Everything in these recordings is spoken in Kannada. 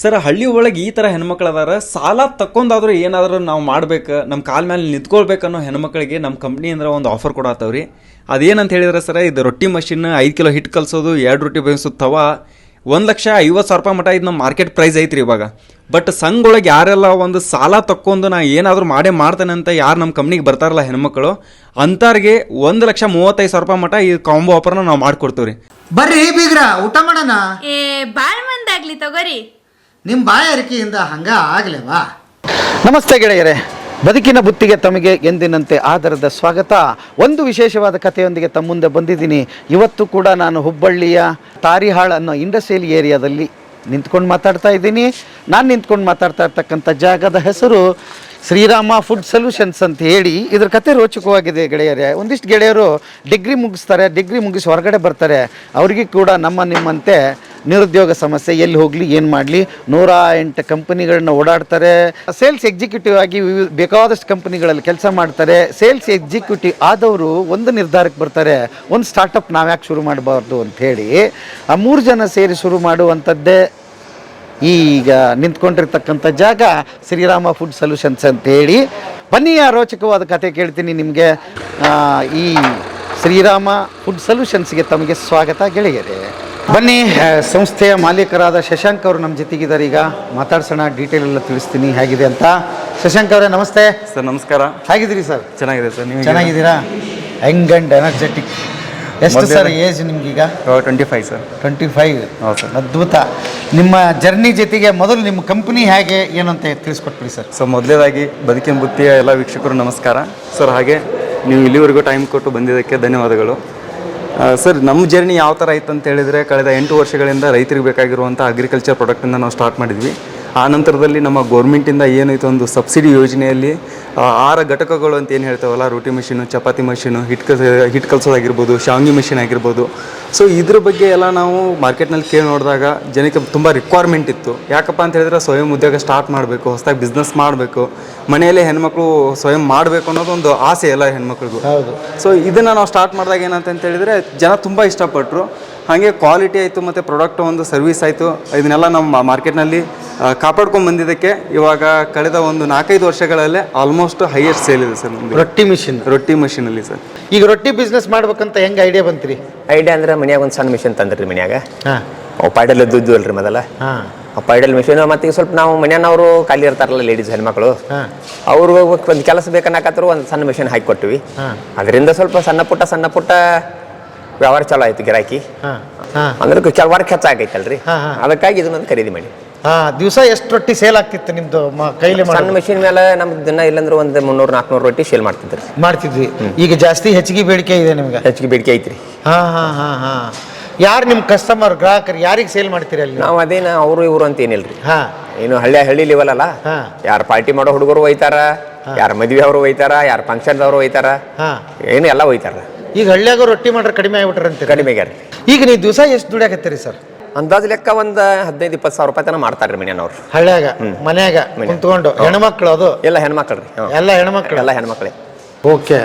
ಸರ್ ಹಳ್ಳಿ ಒಳಗೆ ಈ ಥರ ಹೆಣ್ಮಕ್ಳು ಅದಾರ ಸಾಲ ತಕ್ಕೊಂಡಾದ್ರೂ ಏನಾದರೂ ನಾವು ಮಾಡ್ಬೇಕು ನಮ್ಮ ಕಾಲ ಮೇಲೆ ನಿಂತ್ಕೊಳ್ಬೇಕನ್ನೋ ಹೆಣ್ಮಕ್ಳಿಗೆ ನಮ್ಮ ಕಂಪ್ನಿಯಿಂದ ಒಂದು ಆಫರ್ ಕೊಡತ್ತವ್ರಿ. ಅದೇನಂತ ಹೇಳಿದ್ರೆ ಸರ್ ಇದು ರೊಟ್ಟಿ ಮಷಿನ್ ಐದು ಕಿಲೋ ಹಿಟ್ಟು ಕಲ್ಸೋದು ಎರಡು ರೊಟ್ಟಿ ಬೇಯಿಸೋದು ತವ ಒಂದು ಲಕ್ಷ ಐವತ್ತು ಸಾವಿರ ರೂಪಾಯಿ ಮಟ ಇದು ನಮ್ಮ ಮಾರ್ಕೆಟ್ ಪ್ರೈಸ್ ಐತ್ರಿ ಇವಾಗ. ಬಟ್ ಸಂಘ ಒಳಗೆ ಯಾರೆಲ್ಲ ಒಂದು ಸಾಲ ತಕ್ಕೊಂಡು ನಾ ಏನಾದರೂ ಮಾಡೇ ಮಾಡ್ತೇನೆ ಅಂತ ಯಾರು ನಮ್ಮ ಕಂಪ್ನಿಗೆ ಬರ್ತಾರಲ್ಲ ಹೆಣ್ಮಕ್ಳು ಅಂಥವ್ರಿಗೆ ಒಂದು ಲಕ್ಷ ಮೂವತ್ತೈದು ಸಾವಿರ ರೂಪಾಯಿ ಮಟ ಈ ಕಾಂಬೋ ಆಫರ್ನ ನಾವು ಮಾಡ್ಕೊಡ್ತೀವಿ ರೀ ಬರ್ರಿ ಬೀಗ್ರ ಊಟ ಮಾಡೋಣ? ಏ ಬಾಳ್ ಮಂದಾಗ್ಲಿ ತಗೋರಿ. ನಿಮ್ಮ ಬಾಯ ಅರಿಕೆಯಿಂದ ಹಂಗ ಆಗಲೇವಾ? ನಮಸ್ತೆ ಗೆಳೆಯರೇ. ಬದುಕಿನ ಬುತ್ತಿಗೆ ತಮಗೆ ಎಂದಿನಂತೆ ಆಧಾರದ ಸ್ವಾಗತ. ಒಂದು ವಿಶೇಷವಾದ ಕಥೆಯೊಂದಿಗೆ ತಮ್ಮ ಮುಂದೆ ಬಂದಿದ್ದೀನಿ. ಇವತ್ತು ಕೂಡ ನಾನು ಹುಬ್ಬಳ್ಳಿಯ ತಾರಿಹಾಳ್ ಅನ್ನೋ ಇಂಡಸ್ಟ್ರಿಯಲ್ ಏರಿಯಾದಲ್ಲಿ ನಿಂತ್ಕೊಂಡು ಮಾತಾಡ್ತಾ ಇದ್ದೀನಿ. ನಾನು ನಿಂತ್ಕೊಂಡು ಮಾತಾಡ್ತಾ ಇರ್ತಕ್ಕಂಥ ಜಾಗದ ಹೆಸರು ಶ್ರೀರಾಮ ಫುಡ್ ಸೊಲ್ಯೂಷನ್ಸ್ ಅಂತ ಹೇಳಿ ಇದ್ರ ಕತೆ ರೋಚಕವಾಗಿದೆ ಗೆಳೆಯರೇ. ಒಂದಿಷ್ಟು ಗೆಳೆಯರು ಡಿಗ್ರಿ ಮುಗಿಸ್ತಾರೆ, ಡಿಗ್ರಿ ಮುಗಿಸಿ ಹೊರಗಡೆ ಬರ್ತಾರೆ. ಅವರಿಗೆ ಕೂಡ ನಮ್ಮ ನಿಮ್ಮಂತೆ ನಿರುದ್ಯೋಗ ಸಮಸ್ಯೆ ಎಲ್ಲಿ ಹೋಗಲಿ, ಏನು ಮಾಡಲಿ, ನೂರ ಎಂಟು ಕಂಪನಿಗಳನ್ನ ಓಡಾಡ್ತಾರೆ. ಸೇಲ್ಸ್ ಎಕ್ಸಿಕ್ಯೂಟಿವ್ ಆಗಿ ಬೇಕಾದಷ್ಟು ಕಂಪನಿಗಳಲ್ಲಿ ಕೆಲಸ ಮಾಡ್ತಾರೆ. ಸೇಲ್ಸ್ ಎಕ್ಸಿಕ್ಯೂಟಿವ್ ಆದವರು ಒಂದು ನಿರ್ಧಾರಕ್ಕೆ ಬರ್ತಾರೆ, ಒಂದು ಸ್ಟಾರ್ಟಪ್ ನಾವ್ಯಾಕೆ ಶುರು ಮಾಡಬಾರ್ದು ಅಂತ ಹೇಳಿ, ಆ ಮೂರು ಜನ ಸೇರಿ ಶುರು ಮಾಡುವಂಥದ್ದೇ ಈಗ ನಿಂತ್ಕೊಂಡಿರ್ತಕ್ಕಂಥ ಜಾಗ ಶ್ರೀರಾಮ ಫುಡ್ ಸೊಲ್ಯೂಷನ್ಸ್ ಅಂತ ಹೇಳಿ. ಬನ್ನಿ ಆ ರೋಚಕವಾದ ಕತೆ ಕೇಳ್ತೀನಿ ನಿಮಗೆ. ಈ ಶ್ರೀರಾಮ ಫುಡ್ ಸೊಲ್ಯೂಷನ್ಸ್ಗೆ ತಮಗೆ ಸ್ವಾಗತ ಗೆಳೆಯರೆ. ಬನ್ನಿ ಸಂಸ್ಥೆಯ ಮಾಲೀಕರಾದ ಶಶಾಂಕ್ ಅವರು ನಮ್ಮ ಜೊತೆಗಿದ್ದಾರೆ. ಈಗ ಮಾತಾಡ್ಸೋಣ ಡೀಟೇಲ್ ಎಲ್ಲ ತಿಳಿಸ್ತೀನಿ ಹೇಗಿದೆ ಅಂತ. ಶಶಾಂಕ್ ಅವರೇ ನಮಸ್ತೆ. ಸರ್ ನಮಸ್ಕಾರ. ಹೇಗಿದ್ದೀರಿ ಸರ್? ಚೆನ್ನಾಗಿದೆ ಸರ್ ನೀವು ಚೆನ್ನಾಗಿದ್ದೀರಾ? ಯಂಗ್ ಆ್ಯಂಡ್ ಎನರ್ಜೆಟಿಕ್ ಎಷ್ಟು sir age ನಿಮ್ಗೀಗ? Twenty five sir. Twenty five ಹೌದು ಸರ್. ಅದ್ಭುತ. ನಿಮ್ಮ ಜರ್ನಿ ಜೊತೆಗೆ ಮೊದಲು ನಿಮ್ಮ ಕಂಪನಿ ಹೇಗೆ ಏನು ಅಂತ ತಿಳಿಸ್ಕೊಟ್ಬಿಡಿ ಸರ್. ಸೊ ಮೊದಲೇದಾಗಿ ಬದುಕಿನ ಬುತ್ತಿಯ ಎಲ್ಲ ವೀಕ್ಷಕರು ನಮಸ್ಕಾರ. ಸರ್ ಹಾಗೆ ನೀವು ಇಲ್ಲಿವರೆಗೂ ಟೈಮ್ ಕೊಟ್ಟು ಬಂದಿದ್ದಕ್ಕೆ ಧನ್ಯವಾದಗಳು. ಸರ್, ನಮ್ಮ ಜರ್ನಿ ಯಾವ ಥರ ಇತ್ತು ಅಂತ ಹೇಳಿದರೆ, ಕಳೆದ ಎಂಟು ವರ್ಷಗಳಿಂದ ರೈತರಿಗೆ ಬೇಕಾಗಿರುವಂಥ ಅಗ್ರಿಕಲ್ಚರ್ ಪ್ರಾಡಕ್ಟಿಂದ ನಾವು ಸ್ಟಾರ್ಟ್ ಮಾಡಿದ್ವಿ. ಆ ನಂತರದಲ್ಲಿ ನಮ್ಮ ಗೌರ್ಮೆಂಟಿಂದ ಏನೈತೆ ಒಂದು ಸಬ್ಸಿಡಿ ಯೋಜನೆಯಲ್ಲಿ ಆ, ಆಹಾರ ಘಟಕಗಳು ಅಂತ ಏನು ಹೇಳ್ತಾವಲ್ಲ ರೋಟಿ ಮಿಷಿನು ಚಪಾತಿ ಮಷೀನು ಹಿಟ್ ಕಲ್ ಹಿಟ್ ಕಲ್ಸೋದಾಗಿರ್ಬೋದು ಶಾವಿಗೆ ಮಿಷಿನ್ ಆಗಿರ್ಬೋದು. ಸೊ ಇದ್ರ ಬಗ್ಗೆ ಎಲ್ಲ ನಾವು ಮಾರ್ಕೆಟ್ನಲ್ಲಿ ಕೇಳಿ ನೋಡಿದಾಗ ಜನಕ್ಕೆ ತುಂಬ ರಿಕ್ವೈರ್ಮೆಂಟ್ ಇತ್ತು. ಯಾಕಪ್ಪ ಅಂತ ಹೇಳಿದ್ರೆ ಸ್ವಯಂ ಉದ್ಯೋಗ ಸ್ಟಾರ್ಟ್ ಮಾಡಬೇಕು ಹೊಸದಾಗಿ ಬಿಸ್ನೆಸ್ ಮಾಡಬೇಕು ಮನೆಯಲ್ಲೇ ಹೆಣ್ಮಕ್ಳು ಸ್ವಯಂ ಮಾಡಬೇಕು ಅನ್ನೋದು ಒಂದು ಆಸೆ ಎಲ್ಲ ಹೆಣ್ಮಕ್ಳಿಗೂ. ಹೌದು. ಸೊ ಇದನ್ನು ನಾವು ಸ್ಟಾರ್ಟ್ ಮಾಡಿದಾಗ ಏನಂತ ಹೇಳಿದರೆ ಜನ ತುಂಬ ಇಷ್ಟಪಟ್ಟರು ಹಾಗೆ ಕ್ವಾಲಿಟಿ ಆಯಿತು ಮತ್ತು ಪ್ರಾಡಕ್ಟ್ ಒಂದು ಸರ್ವಿಸ್ ಆಯಿತು. ಇದನ್ನೆಲ್ಲ ನಮ್ಮ ಮಾರ್ಕೆಟ್ನಲ್ಲಿ ಕಾಪಾಡ್ಕೊಂಡು ಬಂದಿದ್ದಕ್ಕೆ ಇವಾಗ ಕಳೆದ ಒಂದು ನಾಲ್ಕೈದು ವರ್ಷಗಳಲ್ಲೇ ಆಲ್ಮೋಸ್ಟ್ ಹೈಯೆಸ್ಟ್ ಸೇಲ್ ಇದೆ ಸರ್ ನಮ್ಮದು ರೊಟ್ಟಿ ಮಿಷಿನ್ ರೊಟ್ಟಿ ಮಷೀನಲ್ಲಿ ಸರ್. ಈಗ ರೊಟ್ಟಿ ಬಿಸ್ನೆಸ್ ಮಾಡ್ಬೇಕಂತ ಹೆಂಗೆ ಐಡಿಯಾ ಬಂತ್ರಿ? ಐಡಿಯಾ ಅಂದ್ರೆ ಮನ್ಯಾಗ ಒಂದು ಸಣ್ಣ ಮಿಷಿನ್ ತಂದ್ರಿ ಮನ್ಯಾಗ. ಹಾಂ. ಪೈಡಲ್ ಪಾಯ್ಡಲ್ ಇದ್ದು ಅಲ್ರಿ ಮೊದಲ. ಹಾಂ. ಆ ಪಾಯ್ಡಲ್ ಮಿಷನ್ ಮತ್ತೆ ಈಗ ಸ್ವಲ್ಪ ನಾವು ಮನ್ಯಾನವರು ಖಾಲಿ ಇರ್ತಾರಲ್ಲ ಲೇಡೀಸ್ ಹೆಣ್ಮಕ್ಳು. ಹಾಂ. ಅವ್ರು ಒಂದು ಕೆಲಸ ಬೇಕನ್ನಕತ್ರು ಒಂದು ಸಣ್ಣ ಮಿಷಿನ್ ಹಾಕಿ ಕೊಟ್ಟಿವಿ ಹಾಂ. ಅದರಿಂದ ಸ್ವಲ್ಪ ಸಣ್ಣ ಪುಟ್ಟ ಸಣ್ಣ ಪುಟ್ಟ ವ್ಯವಹಾರ ಚಲೋ ಆಯ್ತು ಗಿರಾಕಿ. ಹಾಂ ಹಾಂ. ಅಂದ್ರೆ ಕೆಲ ವರ್ಕ್ ಹಾ, ಹಾ. ಅದಕ್ಕಾಗಿ ಇದನ್ನೊಂದು ಖರೀದಿ ಮಾಡಿ. ಹಾಂ ದಿವಸ ಎಷ್ಟು ರೊಟ್ಟಿ ಸೇಲ್ ಆಗ್ತಿತ್ತು ನಿಮ್ದು ಮ ಕೈಲಿ ಸಣ್ಣ ಮಿಷಿನ್ ಮೇಲೆ ನಮ್ದು ದಿನ ಇಲ್ಲಂದ್ರೆ ಒಂದು ಮುನ್ನೂರು ನಾಲ್ಕುನೂರು ರೊಟ್ಟಿ ಸೇಲ್ ಮಾಡ್ತಿದ್ರಿ. ಮಾಡ್ತಿದ್ವಿ. ಈಗ ಜಾಸ್ತಿ ಹೆಚ್ಚಿಗೆ ಬೇಡಿಕೆ ಇದೆ ನಿಮ್ಗೆ? ಹೆಚ್ಚಿಗೆ ಬೇಡಿಕೆ ಐತ್ರಿ. ಹಾಂ ಹಾಂ ಹಾಂ ಹಾಂ. ಯಾರು ನಿಮ್ಮ ಕಸ್ಟಮರ್ ಗ್ರಾಹಕರು ಯಾರಿಗೆ ಸೇಲ್ ಮಾಡ್ತೀರಿ ಅಲ್ಲಿ? ನಾವು ಅದೇನ ಅವರು ಇವರು ಅಂತ ಏನಿಲ್ರಿ. ಹಾಂ. ಏನು ಹಳ್ಳಿ ಹಳ್ಳಿ ಲೆವೆಲ್ ಅಲ್ಲ. ಹಾ. ಯಾರು ಪಾರ್ಟಿ ಮಾಡೋ ಹುಡುಗರು ಒಯ್ತಾರ ಯಾರು ಮದ್ವೆ ಅವರು ಒಯ್ತಾರ ಯಾರ ಫಂಕ್ಷನ್ದವ್ರು ಒಯ್ತಾರ ಹಾಂ. ಏನು ಎಲ್ಲ ಒಯ್ತಾರ ಈಗ ಹಳ್ಳಿಯಾಗ ರೊಟ್ಟಿ ಮಾಡ್ರೆ ಕಡಿಮೆ ಆಗ್ಬಿಟ್ರೆ ಕಡಿಮೆ ಕಡಿಮೆಗೆ ರೀ ಈಗ ನೀವು ದಿವಸ ಎಷ್ಟು ದುಡಿಯಾಕತ್ತೀರಿ ಸರ್? ಅಂದಾಜು ಲೆಕ್ಕ ಒಂದು ಹದಿನೈದು ಇಪ್ಪತ್ತು ಸಾವಿರ ರೂಪಾಯಿ ತನಕ ಮಾಡ್ತಾರ್ರಿ ಮನೆಯವ್ರು. ಹಳ್ಳಿಯಾಗ ಮನ್ಯಾಗ. ಕುಂತ್ಕೊಂಡು ಹೆಣ್ಮಕ್ಳು ಅದು? ಎಲ್ಲ ಹೆಣ್ಮಕ್ಳು ರೀ. ಎಲ್ಲ ಹೆಣ್ಮಕ್ಳು? ಎಲ್ಲ ಹೆಣ್ಮಕ್ಳೇ. ಓಕೆ.